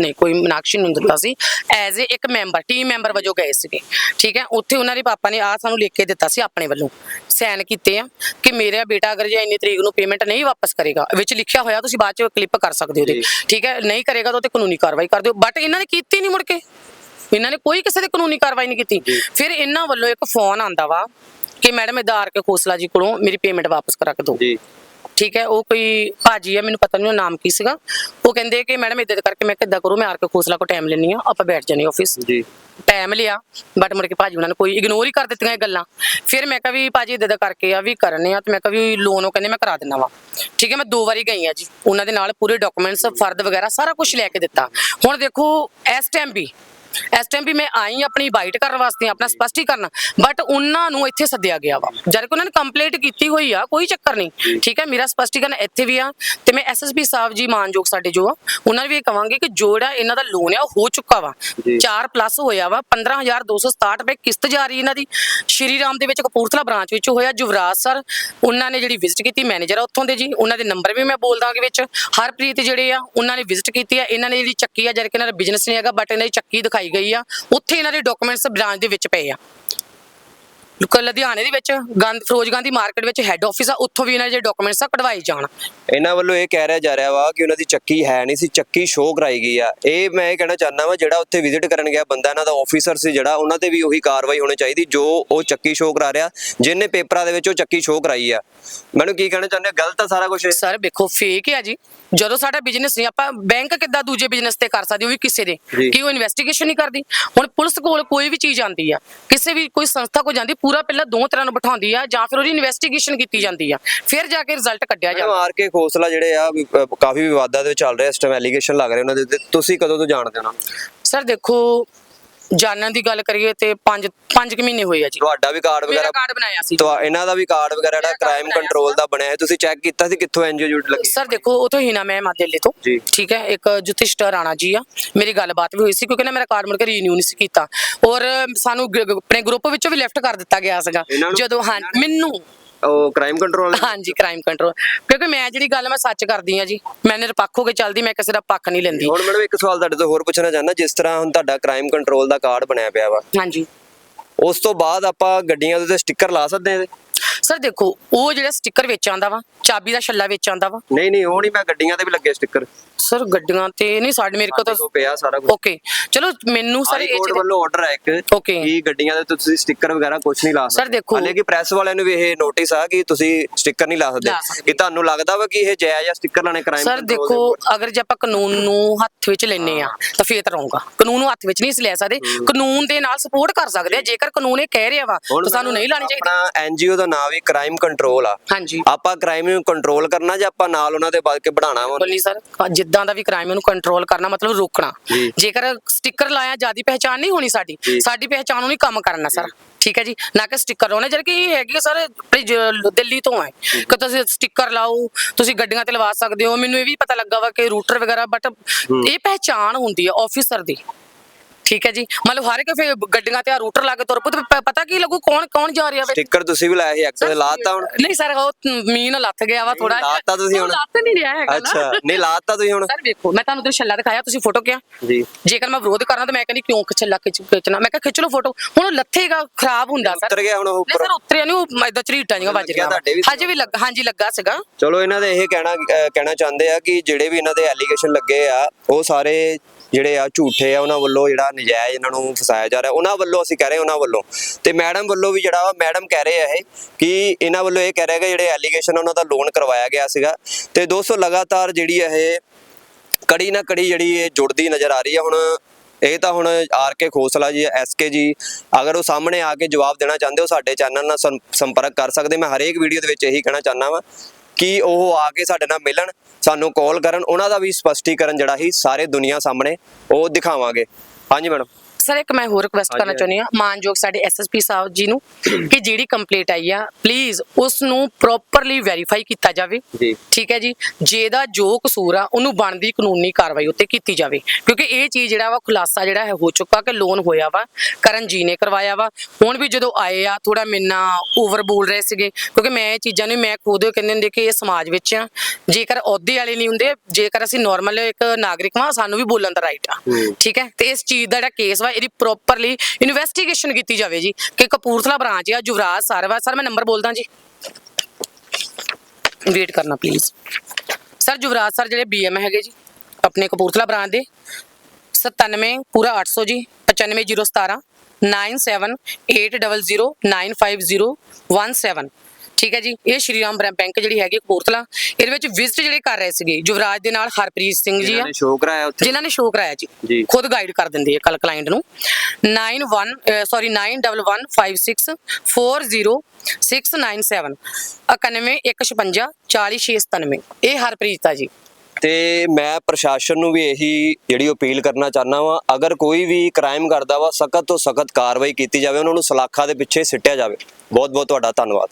ਨਹੀਂ ਕੋਈ ਮਨਾਕਸ਼ੀ ਨੂੰ ਦਿੱਤਾ ਸੀ। ਐਜ਼ ਏ ਇੱਕ ਮੈਂਬਰ ਟੀਮ ਮੈਂਬਰ ਵਜੋਂ ਗਏ ਸੀਗੇ। ਠੀਕ ਹੈ? ਉੱਥੇ ਉਹਨਾਂ ਦੇ ਪਾਪਾ ਨੇ ਆ ਸਾਨੂੰ ਲਿਖ ਕੇ ਦਿੱਤਾ ਸੀ ਆਪਣੇ ਵੱਲੋਂ। ਸਾਈਨ ਕੀਤੇ ਆ ਕਿ ਮੇਰਾ ਬੇਟਾ ਅਗਰ ਜੇ ਇੰਨੀ ਤਰੀਕ ਨੂੰ ਪੇਮੈਂਟ ਨਹੀਂ ਵਾਪਸ ਕਰੇਗਾ ਵਿੱਚ ਲਿਖਿਆ ਹੋਇਆ ਤੁਸੀਂ ਬਾਅਦ ਚ ਕਲਿੱਪ ਕਰ ਸਕਦੇ ਹੋ ਉਹਦੇ। ਠੀਕ ਹੈ? ਨਹੀਂ ਕਰੇਗਾ ਤਾਂ ਉਹ ਤੇ ਕਾਨੂੰਨੀ ਕਾਰਵਾਈ ਕਰ ਦਿਓ। ਬਟ ਇਹਨਾਂ ਨੇ ਕੀਤੀ ਨਹੀਂ ਮੁੜ ਕੇ। ਇਹਨਾਂ ਨੇ ਕੋਈ ਕਿਸੇ ਤੇ ਕਾਨੂੰਨੀ ਕਾਰਵਾਈ ਨਹੀਂ ਕੀਤੀ। ਫਿਰ ਇਹਨਾਂ ਵੱਲੋਂ ਇੱਕ ਫੋਨ ਆਂਦਾ ਵਾ ਕਿ ਮੈਡਮ ਇਦਾਰ ਕੇ ਖੋਸਲਾ ਜੀ ਕੋਲੋਂ ਮੇਰੀ ਪੇਮੈਂਟ ਵਾਪਸ ਕਰਾ ਕੇ ਦਿਓ। ਜੀ। ਠੀਕ ਹੈ ਉਹ ਕੋਈ ਭਾਜੀ ਹੈ ਮੈਨੂੰ ਪਤਾ ਨਹੀਂ ਉਹ ਨਾਮ ਕੀ ਸੀਗਾ। ਉਹ ਕਹਿੰਦੇ ਕਿ ਮੈਡਮ ਇਦਾਂ ਕਰਕੇ ਮੈਂ ਕਿੱਦਾਂ ਕਰੂੰ ਮੈਂ ਆਰ ਕੇ ਖੋਸਲਾ ਕੋ ਟਾਈਮ ਲੈਣੀ ਆ ਆਪਾਂ ਬੈਠ ਜਾਣੀ ਆਫਿਸ ਜੀ। ਟਾਈਮ ਲਿਆ ਬਟ ਮੁੜ ਕੇ ਭਾਜੀ ਉਹਨਾਂ ਨੇ ਕੋਈ ਇਗਨੋਰ ਹੀ ਕਰ ਦਿੱਤੀਆਂ ਇਹ ਗੱਲਾਂ। ਫਿਰ ਮੈਂ ਕਿਹਾ ਵੀ ਭਾਜੀ ਇਦਾਂ ਦਾ ਕਰਕੇ ਆ ਵੀ ਕਰਨੇ ਆ ਤੇ ਮੈਂ ਕਿਹਾ ਵੀ ਲੋਨ ਉਹ ਕਹਿੰਦੇ ਮੈਂ ਕਰਾ ਦਿੰਦਾ ਵਾ। ਠੀਕ ਹੈ ਮੈਂ ਦੋ ਵਾਰੀ ਗਈ ਆ ਜੀ। ਉਹਨਾਂ ਦੇ ਨਾਲ ਪੂਰੇ ਡਾਕੂਮੈਂਟਸ ਫਰਦ ਵਗੈਰਾ ਸਾਰਾ ਕੁਝ ਲੈ ਕੇ ਦਿੱਤਾ। ਹੁਣ ਦੇਖੋ ਇਸ ਟਾਈਮ ਵੀ ਇਸ ਟਾਈਮ ਵੀ ਮੈਂ ਆਈ ਆਪਣੀ ਬਾਈਟ ਕਰਨ ਵਾਸਤੇ ਆਪਣਾ ਸਪਸ਼ਟੀਕਰਨ ਬਟ ਉਹਨਾਂ ਨੂੰ ਇੱਥੇ ਸੱਦਿਆ ਗਿਆ ਵਾ। ਜਦ ਕਿ ਉਹਨਾਂ ਨੇ ਕੰਪਲੀਟ ਕੀਤੀ ਹੋਈ ਆ ਕੋਈ ਚੱਕਰ ਨਹੀਂ। ਠੀਕ ਹੈ ਮੇਰਾ ਸਪਸ਼ਟੀਕਰਨ ਇੱਥੇ ਵੀ ਆ ਤੇ ਮੈਂ ਐਸਐਸਪੀ ਸਾਹਿਬ ਜੀ ਮਾਨਯੋਗ ਸਾਡੇ ਜੋ ਆ ਉਹਨਾਂ ਨੂੰ ਵੀ ਇਹ ਕਵਾਂਗੇ ਕਿ ਜਿਹੜਾ ਇਹਨਾਂ ਦਾ ਲੋਨ ਆ ਉਹ ਹੋ ਚੁੱਕਾ ਵਾ। ਜੀ। 4 ਪਲੱਸ ਹੋਇਆ ਵਾ 15267 ਰੁਪਏ ਕਿਸ਼ਤ ਜਾ ਰਹੀ ਇਹਨਾਂ ਦੀ। ਸ਼੍ਰੀ ਰਾਮ ਦੇ ਵਿੱਚ ਕਪੂਰਥਲਾ ਬ੍ਰਾਂਚ ਵਿੱਚ ਹੋਇਆ ਜੁਵਰਾਜ ਸਰ ਉਹਨਾਂ ਨੇ ਜਿਹੜੀ ਵਿਜ਼ਿਟ ਕੀਤੀ ਮੈਨੇਜਰ ਆ ਉੱਥੋਂ ਦੇ ਜੀ ਉਹਨਾਂ ਦੇ ਨੰਬਰ ਵੀ ਮੈਂ ਬੋਲ ਦਾਂਗੇ ਵਿੱਚ। ਹਰਪ੍ਰੀਤ ਜਿਹੜੇ ਆ ਉਹਨਾਂ ਨੇ ਵਿਜ਼ਿਟ ਕੀਤੀ ਆ ਇਹਨਾਂ ਨੇ ਜਿਹੜੀ ਚੱਕੀ ਆ ਜਦ ਕਿ ਇਹਨਾਂ ਦਾ ਬਿਜ਼ਨਸ ਨਹੀਂ ਹੈਗਾ ਬਟ ਇਹਨਾਂ ਦੀ ਚੱਕੀ ਦਿਖਾਈ ਗਈ ਆ। ਉੱਥੇ ਇਹਨਾਂ ਦੇ ਡਾਕੂਮੈਂਟਸ ਬ੍ਰਾਂਚ ਦੇ ਵਿੱਚ ਪਏ ਆ। ਲੁਧਿਆਣੇ ਦੇ ਵਿੱਚ ਗੰਦ ਫਿਰੋਜ਼ ਗਾਂਧੀ ਮਾਰਕੀਟ ਵਿੱਚ ਹੈੱਡ ਆਫਿਸ ਆ ਉੱਥੋਂ ਵੀ ਇਹਨਾਂ ਦੇ ਡਾਕੂਮੈਂਟਸ ਆ ਕਢਵਾਏ ਜਾਣ। ਇਹਨਾਂ ਵੱਲੋਂ ਇਹ ਕਹਿ ਰਿਹਾ ਜਾ ਰਿਹਾ ਵਾ ਕਿ ਉਹਨਾਂ ਦੀ ਚੱਕੀ ਹੈ ਨਹੀਂ ਸੀ ਚੱਕੀ ਸ਼ੋਅ ਕਰਾਈ ਗਈ ਆ। ਇਹ ਮੈਂ ਇਹ ਕਹਿਣਾ ਚਾਹੁੰਦਾ ਵਾ ਜਿਹੜਾ ਉੱਥੇ ਵਿਜ਼ਿਟ ਕਰਨ ਗਿਆ ਬੰਦਾ ਇਹਨਾਂ ਦਾ ਆਫੀਸਰ ਸੀ ਜਿਹੜਾ ਉਹਨਾਂ ਤੇ ਵੀ ਉਹੀ ਕਾਰਵਾਈ ਹੋਣੀ ਚਾਹੀਦੀ ਜੋ ਉਹ ਚੱਕੀ ਸ਼ੋਅ ਕਰਾ ਰਿਹਾ ਜਿਹਨੇ ਪੇਪਰਾਂ ਦੇ ਵਿੱਚ ਉਹ ਚੱਕੀ ਸ਼ੋਅ ਕਰਾਈ ਆ। ਮੈਨੂੰ ਕੀ ਕਹਿਣਾ ਚਾਹੁੰਦੇ ਗਲਤ ਆ ਸਾਰਾ ਕੁਝ ਸਰ ਵੇਖੋ ਫੇਕ ਹੈ ਜੀ। ਜਦੋਂ ਸਾਡਾ ਬਿਜ਼ਨਸ ਨਹੀਂ ਆਪਾਂ ਬੈਂਕ ਕਿੱਦਾਂ ਦੂਜੇ ਬਿਜ਼ਨਸ ਤੇ ਕਰ ਸਕਦੇ ਉਹ ਵੀ ਕਿਸੇ ਦੇ। ਕਿ ਉਹ ਇਨਵੈਸਟੀਗੇਸ਼ਨ ਨਹੀਂ ਕਰਦੀ। ਹੁਣ ਪੁਲਿਸ ਕੋਲ ਕੋਈ ਵੀ ਚੀਜ਼ ਆਂਦੀ ਆ ਕਿਸੇ ਵੀ ਕੋਈ ਸੰਸਥਾ ਕੋ ਜਾਂਦੀ ਪੂਰਾ ਪਹਿਲਾਂ ਦੋ ਤਰ੍ਹਾਂ ਨੂੰ ਬਿਠਾਉਂਦੀ ਆ ਜਾਂ ਫਿਰ ਉਹਦੀ ਇਨਵੈਸਟੀਗੇਸ਼ਨ ਕੀਤੀ ਜਾਂਦੀ ਆ ਫਿਰ ਜਾ ਕੇ ਰਿਜ਼ਲਟ ਕੱਢਿਆ ਜਾਂਦਾ। ਆਰ ਕੇ ਖੋਸਲਾ ਜਿਹੜੇ ਆ ਕਾਫੀ ਵਿਵਾਦਾਂ ਦੇ ਵਿੱਚ ਚੱਲ ਰਿਹਾ ਇਸ ਟਾਈਮ ਐਲੀਗੇਸ਼ਨ ਲੱਗ ਰਹੇ ਉਹਨਾਂ ਦੇ ਤੁਸੀਂ ਕਦੋਂ ਤੋਂ ਜਾਣਦੇ ਹੋ ਉਹਨਾਂ ਨੂੰ? ਸਰ ਦੇਖੋ ਜਾਣਨ ਦੀ ਗੱਲ ਕਰੀਏ ਤੇ 5 5 ਮਹੀਨੇ ਹੋਏ ਆ ਜੀ। ਤੁਹਾਡਾ ਵੀ ਕਾਰਡ ਮੇਰਾ ਵਗੈਰਾ ਕਾਰਡ ਬਣਾਇਆ ਸੀ ਤਾਂ ਇਹਨਾਂ ਦਾ ਵੀ ਕਾਰਡ ਵਗੈਰਾ ਜਿਹੜਾ ਕ੍ਰਾਈਮ ਕੰਟਰੋਲ ਦਾ ਬਣਿਆ ਹੈ। ਤੁਸੀਂ ਚੈੱਕ ਕੀਤਾ ਸੀ ਕਿੱਥੋਂ ਐਨਜੀਓ ਜੁੜ ਲੱਗੀ? ਸਰ ਦੇਖੋ ਉਥੋਂ ਹੀ ਨਾ ਮੈਂ ਮਾ ਦਿੱਲੀ ਤੋਂ। ਜੀ। ਠੀਕ ਹੈ ਇੱਕ ਜੁਤਿਸ਼ਟਰ ਰਾਣਾ ਜੀ ਆ। ਮੇਰੀ ਗੱਲਬਾਤ ਵੀ ਹੋਈ ਸੀ ਕਿਉਂਕਿ ਨਾ ਮੇਰਾ ਕਾਰਡ ਮੁੜ ਕੇ ਰੀਨਿਊ ਨਹੀਂ ਸੀ ਕੀਤਾ। ਔਰ ਸਾਨੂੰ ਗ- ਗ- ਆਪਣੇ ਗਰੁੱਪ ਵਿੱਚੋਂ ਵੀ ਲੈਫਟ ਕਰ ਦਿੱਤਾ ਗਿਆ ਸੀਗਾ। ਇਹਨਾਂ ਨੂੰ- ਜਦੋਂ ਹਾਂ ਮੈਨੂੰ ਉਹ ਕ੍ਰਾਈਮ ਕੰਟਰੋਲ ਹਾਂਜੀ ਕ੍ਰਾਈਮ ਕੰਟਰੋਲ ਕਿਉਂਕਿ ਮੈਂ ਜਿਹੜੀ ਗੱਲ ਮੈਂ ਸੱਚ ਕਰਦੀ ਆ ਜੀ ਮੈਂ ਨਿਰਪੱਖ ਹੋ ਕੇ ਚੱਲਦੀ ਮੈਂ ਕਿਸੇ ਦਾ ਪੱਖ ਨਹੀਂ ਲੈਂਦੀ। ਹੁਣ ਮੈਡਮ ਇੱਕ ਸਵਾਲ ਤੁਹਾਡੇ ਤੋਂ ਹੋਰ ਪੁੱਛਣਾ ਚਾਹੁੰਦਾ ਜਿਸ ਤਰ੍ਹਾਂ ਹੁਣ ਤੁਹਾਡਾ ਕ੍ਰਾਈਮ ਕੰਟਰੋਲ ਦਾ ਕਾਰਡ ਬਣਿਆ ਪਿਆ ਵਾ। ਹਾਂਜੀ। ਉਸ ਤੋਂ ਬਾਅਦ ਆਪਾਂ ਗੱਡੀਆਂ ਦੇ ਉੱਤੇ ਸਟicker ਲਾ ਸਕਦੇ ਹਾਂ? ਸਰ ਦੇਖੋ ਉਹ ਜਿਹੜਾ ਸਟicker ਵੇਚ ਆਂਦਾ ਵਾ ਚਾਬੀ ਦਾ ਛੱਲਾ ਵੇਚ ਆਂਦਾ ਵਾ। ਨਹੀਂ ਨਹੀਂ ਉਹ ਨਹੀਂ ਮੈਂ ਗੱਡੀਆਂ ਤੇ ਵੀ ਲੱਗੇ ਸਟicker ਸਰ ਗੱਡੀਆਂ ਤੇ ਨਹੀਂ ਸਾਡੇ ਮੇਰੇ ਕੋਲ ਤਾਂ ਪਿਆ ਸਾਰਾ ਕੁਝ ਓਕੇ ਚਲੋ ਮੈਨੂੰ ਸਰ ਇਹ ਚੀਜ਼ ਵੱਲੋਂ ਆਰਡਰ ਹੈ ਇੱਕ Okay. ਕਿ ਗੱਡੀਆਂ ਦੇ ਤੁਸੀਂ ਸਟicker ਵਗੈਰਾ ਕੁਝ ਨਹੀਂ ਲਾ Sir, ਦੇਖੋ- ਹਾਲੇ ਕਿ ਪ੍ਰੈਸ ਵਾਲਿਆਂ ਨੂੰ ਵੀ ਇਹ ਨੋਟਿਸ ਆ ਕਿ ਤੁਸੀਂ ਸਟicker ਨਹੀਂ ਲਾ ਸਕਦੇ। ਕਿ ਤੁਹਾਨੂੰ ਲੱਗਦਾ ਵਾ ਕਿ ਇਹ ਜਾਇਜ਼ ਆ ਸਟicker ਲਾਣੇ ਕ੍ਰਾਈਮ ਸਰ ਦੇਖੋ ਅਗਰ ਜੇ ਆਪਾਂ ਕਾਨੂੰਨ ਨੂੰ ਹੱਥ ਵਿੱਚ ਲੈਨੇ ਆ ਤਾਂ ਫੇਰ ਤਾਂ ਰਹੂੰਗਾ। ਕਾਨੂੰਨ ਨੂੰ ਹੱਥ ਵਿੱਚ ਨਹੀਂ ਲੈ ਸਕਦੇ। ਕਾਨੂੰਨ ਦੇ ਨਾਲ ਸਪੋਰਟ ਕਰ ਸਕਦੇ ਆ। ਜੇਕਰ ਕਾਨੂੰਨ ਇਹ ਕਹਿ ਰਿਹਾ ਵਾ ਤਾਂ ਸਾਨੂੰ ਨਹੀਂ ਲਾਣੀ ਚਾਹੀਦੀ। ਆਪਣਾ ਐਨਜੀਓ ਦਾ ਨਾਮ ਵੀ ਕ੍ਰਾਈਮ ਕੰਟਰੋਲ ਆ। ਹਾਂਜੀ। ਆਪਾਂ ਕ੍ਰਾਈਮ ਨੂੰ ਕੰਟਰੋਲ ਕਰਨਾ ਜਾਂ ਆਪਾਂ ਨਾਲ ਉਹਨਾਂ ਦੇ ਵੱਧ ਕੇ ਵਧਾਉਣਾ ਵਾ? ਬੋਲੀ ਸਰ। ਜਿੱਦਾਂ ਦਾ ਵੀ ਕ੍ਰਾਈਮ ਨੂੰ ਕੰਟਰੋਲ ਕਰਨਾ ਮਤਲਬ ਰੋਕਣਾ। ਜੀ। ਜੇਕਰ ਸਟicker ਲਾਇਆ ਜਿਆਦੀ ਪਹਿਚਾਨ ਨਹੀਂ ਹੋਣੀ ਸਾਡੀ ਜੀ। ਸਾਡੀ ਪਹਿਚਾਨ ਨੂੰ ਨਹੀਂ ਕੰਮ ਕਰਨਾ ਸਰ। ਠੀਕ ਹੈ ਜੀ? ਨਾ ਕਿ ਸਟicker ਲਾਉਣੇ ਜਿਹੜੇ ਕਿ ਇਹ ਹੈਗੀ ਸਰ ਆਪਣੀ ਜ- ਦਿੱਲੀ ਤੋਂ ਹੈ ਕਿ ਤੁਸੀਂ ਸਟicker ਲਾਓ ਤੁਸੀਂ ਗੱਡੀਆਂ ਤੇ ਲਵਾ ਸਕਦੇ ਹੋ। ਮੈਨੂੰ ਇਹ ਵੀ ਪਤਾ ਲੱਗਾ ਵਾ ਕਿ ਰੂਟਰ ਵਗੈਰਾ ਬਟ ਇਹ ਪਹਿਚਾਨ ਹੁੰਦੀ ਹੈ ਆਫੀਸਰ ਦੀ। ਠੀਕ ਹੈ ਜੀ। ਮਤਲਬ ਹਰ ਇੱਕ ਫੇ ਗੱਡੀਆਂ ਤੇ ਆ ਰੂਟਰ ਲਾ ਕੇ ਤੁਰ ਪੋ ਤੇ ਪ- ਪਤਾ ਕੀ ਲੱਗੂ ਕੌਣ ਕੌਣ ਜਾ ਰਿਹਾ ਵੇ ਸਟicker ਤੁਸੀਂ ਵੀ ਲਾਇਆ ਸੀ ਐਕਟ ਤੇ ਲਾਤਾ ਹੁਣ। ਨਹੀਂ ਸਰ ਉਹ ਮੀਨ ਲੱਥ ਗਿਆ ਵਾ ਥੋੜਾ ਲਾਤਾ ਤੁਸੀਂ ਹੁਣ। ਲੱਥ ਨਹੀਂ ਰਿਹਾ ਹੈਗਾ ਨਾ। ਅੱਛਾ ਨਹੀਂ ਲਾਤਾ ਤੁਸੀਂ ਹੁਣ। ਸਰ ਵੇਖੋ ਮੈਂ ਤੁਹਾਨੂੰ ਤੇ ਛੱਲਾ ਦਿਖਾਇਆ ਤੁਸੀਂ ਫੋਟੋ ਕਿਹਾ ਜੀ। ਜੇਕਰ ਮੈਂ ਵਿਰੋਧ ਕਰਨਾ ਤਾਂ ਮੈਂ ਕਹਿੰਦੀ ਕਿਉਂ ਛੱਲਾ ਖਿੱਚ ਖਿੱਚਣਾ? ਮੈਂ ਕਿਹਾ ਖਿੱਚ ਲਓ ਫੋਟੋ ਹੁਣ ਉਹ ਲੱਥੇਗਾ ਖਰਾਬ ਹੁੰਦਾ ਸਰ। ਉਤਰ ਗਿਆ ਹੁਣ ਉਹ ਨਹੀਂ ਉੱਪਰ। ਸਰ ਉਤਰਿਆ ਨਹੀਂ ਉਹ ਇਦਾਂ ਝਰੀਟਾਂ ਜਿਹੀਆਂ ਵੱਜ ਲੱਗਿਆ ਰਹੀਆਂ ਤੁਹਾਡੇ ਵੀ ਹਜੇ ਵੀ ਲੱਗਾ ਹਾਂਜੀ ਲੱਗਾ ਸੀਗਾ। ਚਲੋ ਇਹਨਾਂ ਦੇ ਇਹ ਕਹਿਣਾ ਅਹ ਕਹਿਣਾ ਚਾਹੁੰਦੇ ਆ ਕਿ ਜਿਹੜੇ ਵੀ ਇਹਨਾਂ ਦੇ ਐਲੀਗੇਸ਼ਨ ਲੱਗੇ ਆ ਉਹ ਸਾਰੇ ਜਿਹੜੇ ਆ ਝੂਠੇ ਆ ਉਹਨਾਂ ਵੱਲੋਂ ਜਿਹੜਾ ਨਜਾਇਜ਼ ਇਹਨਾਂ ਨੂੰ ਫਸਾਇਆ ਜਾ ਰਿਹਾ। ਉਹਨਾਂ ਵੱਲੋਂ ਅਸੀਂ ਕਹਿ ਰਹੇ ਉਹਨਾਂ ਵੱਲੋਂ। ਤੇ ਮੈਡਮ ਵੱਲੋਂ ਵੀ ਜਿਹੜਾ ਵਾ, ਮੈਡਮ ਕਹਿ ਰਹੇ ਆ ਇਹ ਕਿ ਇਹਨਾਂ ਵੱਲੋਂ ਇਹ ਕਹਿ ਰਿਹਾ ਕਿ ਜਿਹੜੇ ਐਲੀਗੇਸ਼ਨ ਉਹਨਾਂ ਦਾ ਲੋਨ ਕਰਵਾਇਆ ਗਿਆ ਸੀਗਾ। ਤੇ ਦੋਸਤੋ, ਲਗਾਤਾਰ ਜਿਹੜੀ ਇਹ ਕੜੀ ਨਾ ਕੜੀ ਜਿਹੜੀ ਇਹ ਜੁੜਦੀ ਨਜ਼ਰ ਆ ਰਹੀ ਹੈ ਹੁਣ ਇਹ ਤਾਂ ਹੁਣ ਆਰ ਕੇ ਖੋਸਲਾ ਜੀ, ਐਸ ਕੇ ਜੀ, ਅਗਰ ਉਹ ਸਾਹਮਣੇ ਆ ਕੇ ਜਵਾਬ ਦੇਣਾ ਚਾਹੁੰਦੇ ਹੋ, ਸਾਡੇ ਚੈਨਲ ਨਾਲ ਸੰਪਰਕ ਕਰ ਸਕਦੇ। ਮੈਂ ਹਰੇਕ ਵੀਡੀਓ ਦੇ ਵਿੱਚ ਇਹੀ ਕਹਿਣਾ ਚਾਹੁੰਦਾ ਵਾਂ ਕਿ ਉਹ ਆ ਕੇ ਸਾਡੇ ਨਾਲ ਮਿਲਣ, ਸਾਨੂੰ ਕਾਲ ਕਰਨ, ਉਹਨਾਂ ਦਾ ਵੀ ਸਪਸ਼ਟੀਕਰਨ ਜਿਹੜਾ ਹੀ ਸਾਰੇ ਦੁਨੀਆ ਸਾਹਮਣੇ ਉਹ ਦਿਖਾਵਾਂਗੇ। ਹਾਂਜੀ ਮੈਡਮ। ਸਰ ਇੱਕ ਮੈਂ ਹੋਰ ਰਿਕਵੈਸਟ ਹਾਂਜੀ, ਕਰਨਾ। ਚਾਹੁੰਦੀ ਹਾਂ। ਮਾਨਯੋਗ ਸਾਡੇ ਐਸਐਸਪੀ ਸਾਹਿਬ ਜੀ ਨੂੰ ਕਿ ਜਿਹੜੀ ਕੰਪਲੀਟ ਆਈ ਆ ਪਲੀਜ਼ ਉਸ ਨੂੰ ਪ੍ਰੋਪਰਲੀ ਵੈਰੀਫਾਈ ਕੀਤਾ ਜਾਵੇ। ਜੀ। ਠੀਕ ਹੈ ਜੀ? ਜਿਹਦਾ ਜੋ ਕਸੂਰ ਆ ਉਹਨੂੰ ਬਣਦੀ ਕਾਨੂੰਨੀ ਕਾਰਵਾਈ ਉੱਤੇ ਕੀਤੀ ਜਾਵੇ। ਕਿਉਂਕਿ ਇਹ ਚੀਜ਼ ਜਿਹੜਾ ਵਾ ਖੁਲਾਸਾ ਜਿਹੜਾ ਹੈ ਹੋ ਚੁੱਕਾ ਕਿ ਲੋਨ ਹੋਇਆ ਵਾ ਕਰਨ ਜੀ ਨੇ ਕਰਵਾਇਆ ਵਾ। ਹੁਣ ਵੀ ਜਦੋਂ ਆਏ ਆ ਥੋੜਾ ਮਿੰਨਾ ਓਵਰ ਬੋਲ ਰਹੇ ਸੀਗੇ। ਕਿਉਂਕਿ ਮੈਂ ਇਹ ਚੀਜ਼ਾਂ ਨੂੰ ਮੈਂ ਖੁਦ ਕਹਿੰਦੇ ਹੁੰਦੇ ਕਿ ਇਹ ਸਮਾਜ ਵਿੱਚ ਆ। ਜੇਕਰ ਅਹੁਦੇ ਵਾਲੇ ਨਹੀਂ ਹੁੰਦੇ ਜੇਕਰ ਅਸੀਂ ਨਾਰਮਲ ਇੱਕ ਨਾਗਰਿਕ ਵਾਂ ਸਾਨੂੰ ਵੀ ਬੋਲਣ ਦਾ ਰਾਈਟ ਆ। ਠੀਕ ਹੈ? ਤੇ ਇਸ ਚੀਜ਼ ਦਾ ਜਿਹੜਾ ਕੇਸ ਵਾ ਇਹਦੀ ਪ੍ਰੋਪਰਲੀ ਇਨਵੈਸਟੀਗੇਸ਼ਨ ਕੀਤੀ ਜਾਵੇ ਜੀ, ਕਿ ਕਪੂਰਥਲਾ ਬ੍ਰਾਂਚ ਆ, ਯੁਵਰਾਜ ਸਰ ਵਾ। ਸਰ, ਮੈਂ ਨੰਬਰ ਬੋਲਦਾ ਜੀ। ਵੇਟ ਕਰਨਾ ਪਲੀਜ਼ ਸਰ, ਯੁਵਰਾਜ ਸਰ ਜਿਹੜੇ ਬੀਐਮ ਹੈਗੇ ਜੀ, ਆਪਣੇ ਕਪੂਰਥਲਾ ਬ੍ਰਾਂਚ ਦੇ 97 ਪੂਰਾ 800 ਜੀ 95017 9780095017 ਠੀਕ ਹੈ ਜੀ ਇਹ ਸ਼੍ਰੀ ਰਾਮ ਬੈਂਕ ਜਿਹੜੀ ਹੈਗੀ ਕਪੂਰਥਲਾ ਇਹਦੇ ਵਿੱਚ ਵਿਜ਼ਿਟ ਜਿਹੜੇ ਕਰ ਰਹੇ ਸੀਗੇ ਯੁਵਰਾਜ ਦੇ ਨਾਲ ਹਰਪ੍ਰੀਤ ਸਿੰਘ ਜੀ ਆ। ਜਿਹਨਾਂ ਨੇ ਸ਼ੋਅ ਕਰਾਇਆ ਉੱਥੇ? ਜਿਨ੍ਹਾਂ ਨੇ ਸ਼ੋਅ ਕਰਾਇਆ ਜੀ। ਖੁਦ ਗਾਈਡ ਕਰ ਦਿੰਦੇ ਆ ਕੱਲ ਕਲਾਇੰਟ ਨੂੰ। 91 ਸੌਰੀ 9156400697 9156 40697 ਇਹ ਹਰਪ੍ਰੀਤ ਆ ਜੀ। ਤੇ ਮੈਂ ਪ੍ਰਸ਼ਾਸਨ ਨੂੰ ਵੀ ਇਹੀ ਜਿਹੜੀ ਅਪੀਲ ਕਰਨਾ ਚਾਹੁੰਦਾ ਵਾਂ ਅਗਰ ਕੋਈ ਵੀ ਕ੍ਰਾਈਮ ਕਰਦਾ ਵਾ ਸਖਤ ਤੋਂ ਸਖਤ ਕਾਰਵਾਈ ਕੀਤੀ ਜਾਵੇ ਉਹਨਾਂ ਨੂੰ ਸਲਾਖਾਂ ਦੇ ਪਿੱਛੇ ਸਿੱਟਿਆ ਜਾਵੇ। ਬਹੁਤ ਬਹੁਤ ਤੁਹਾਡਾ ਧੰਨਵਾਦ।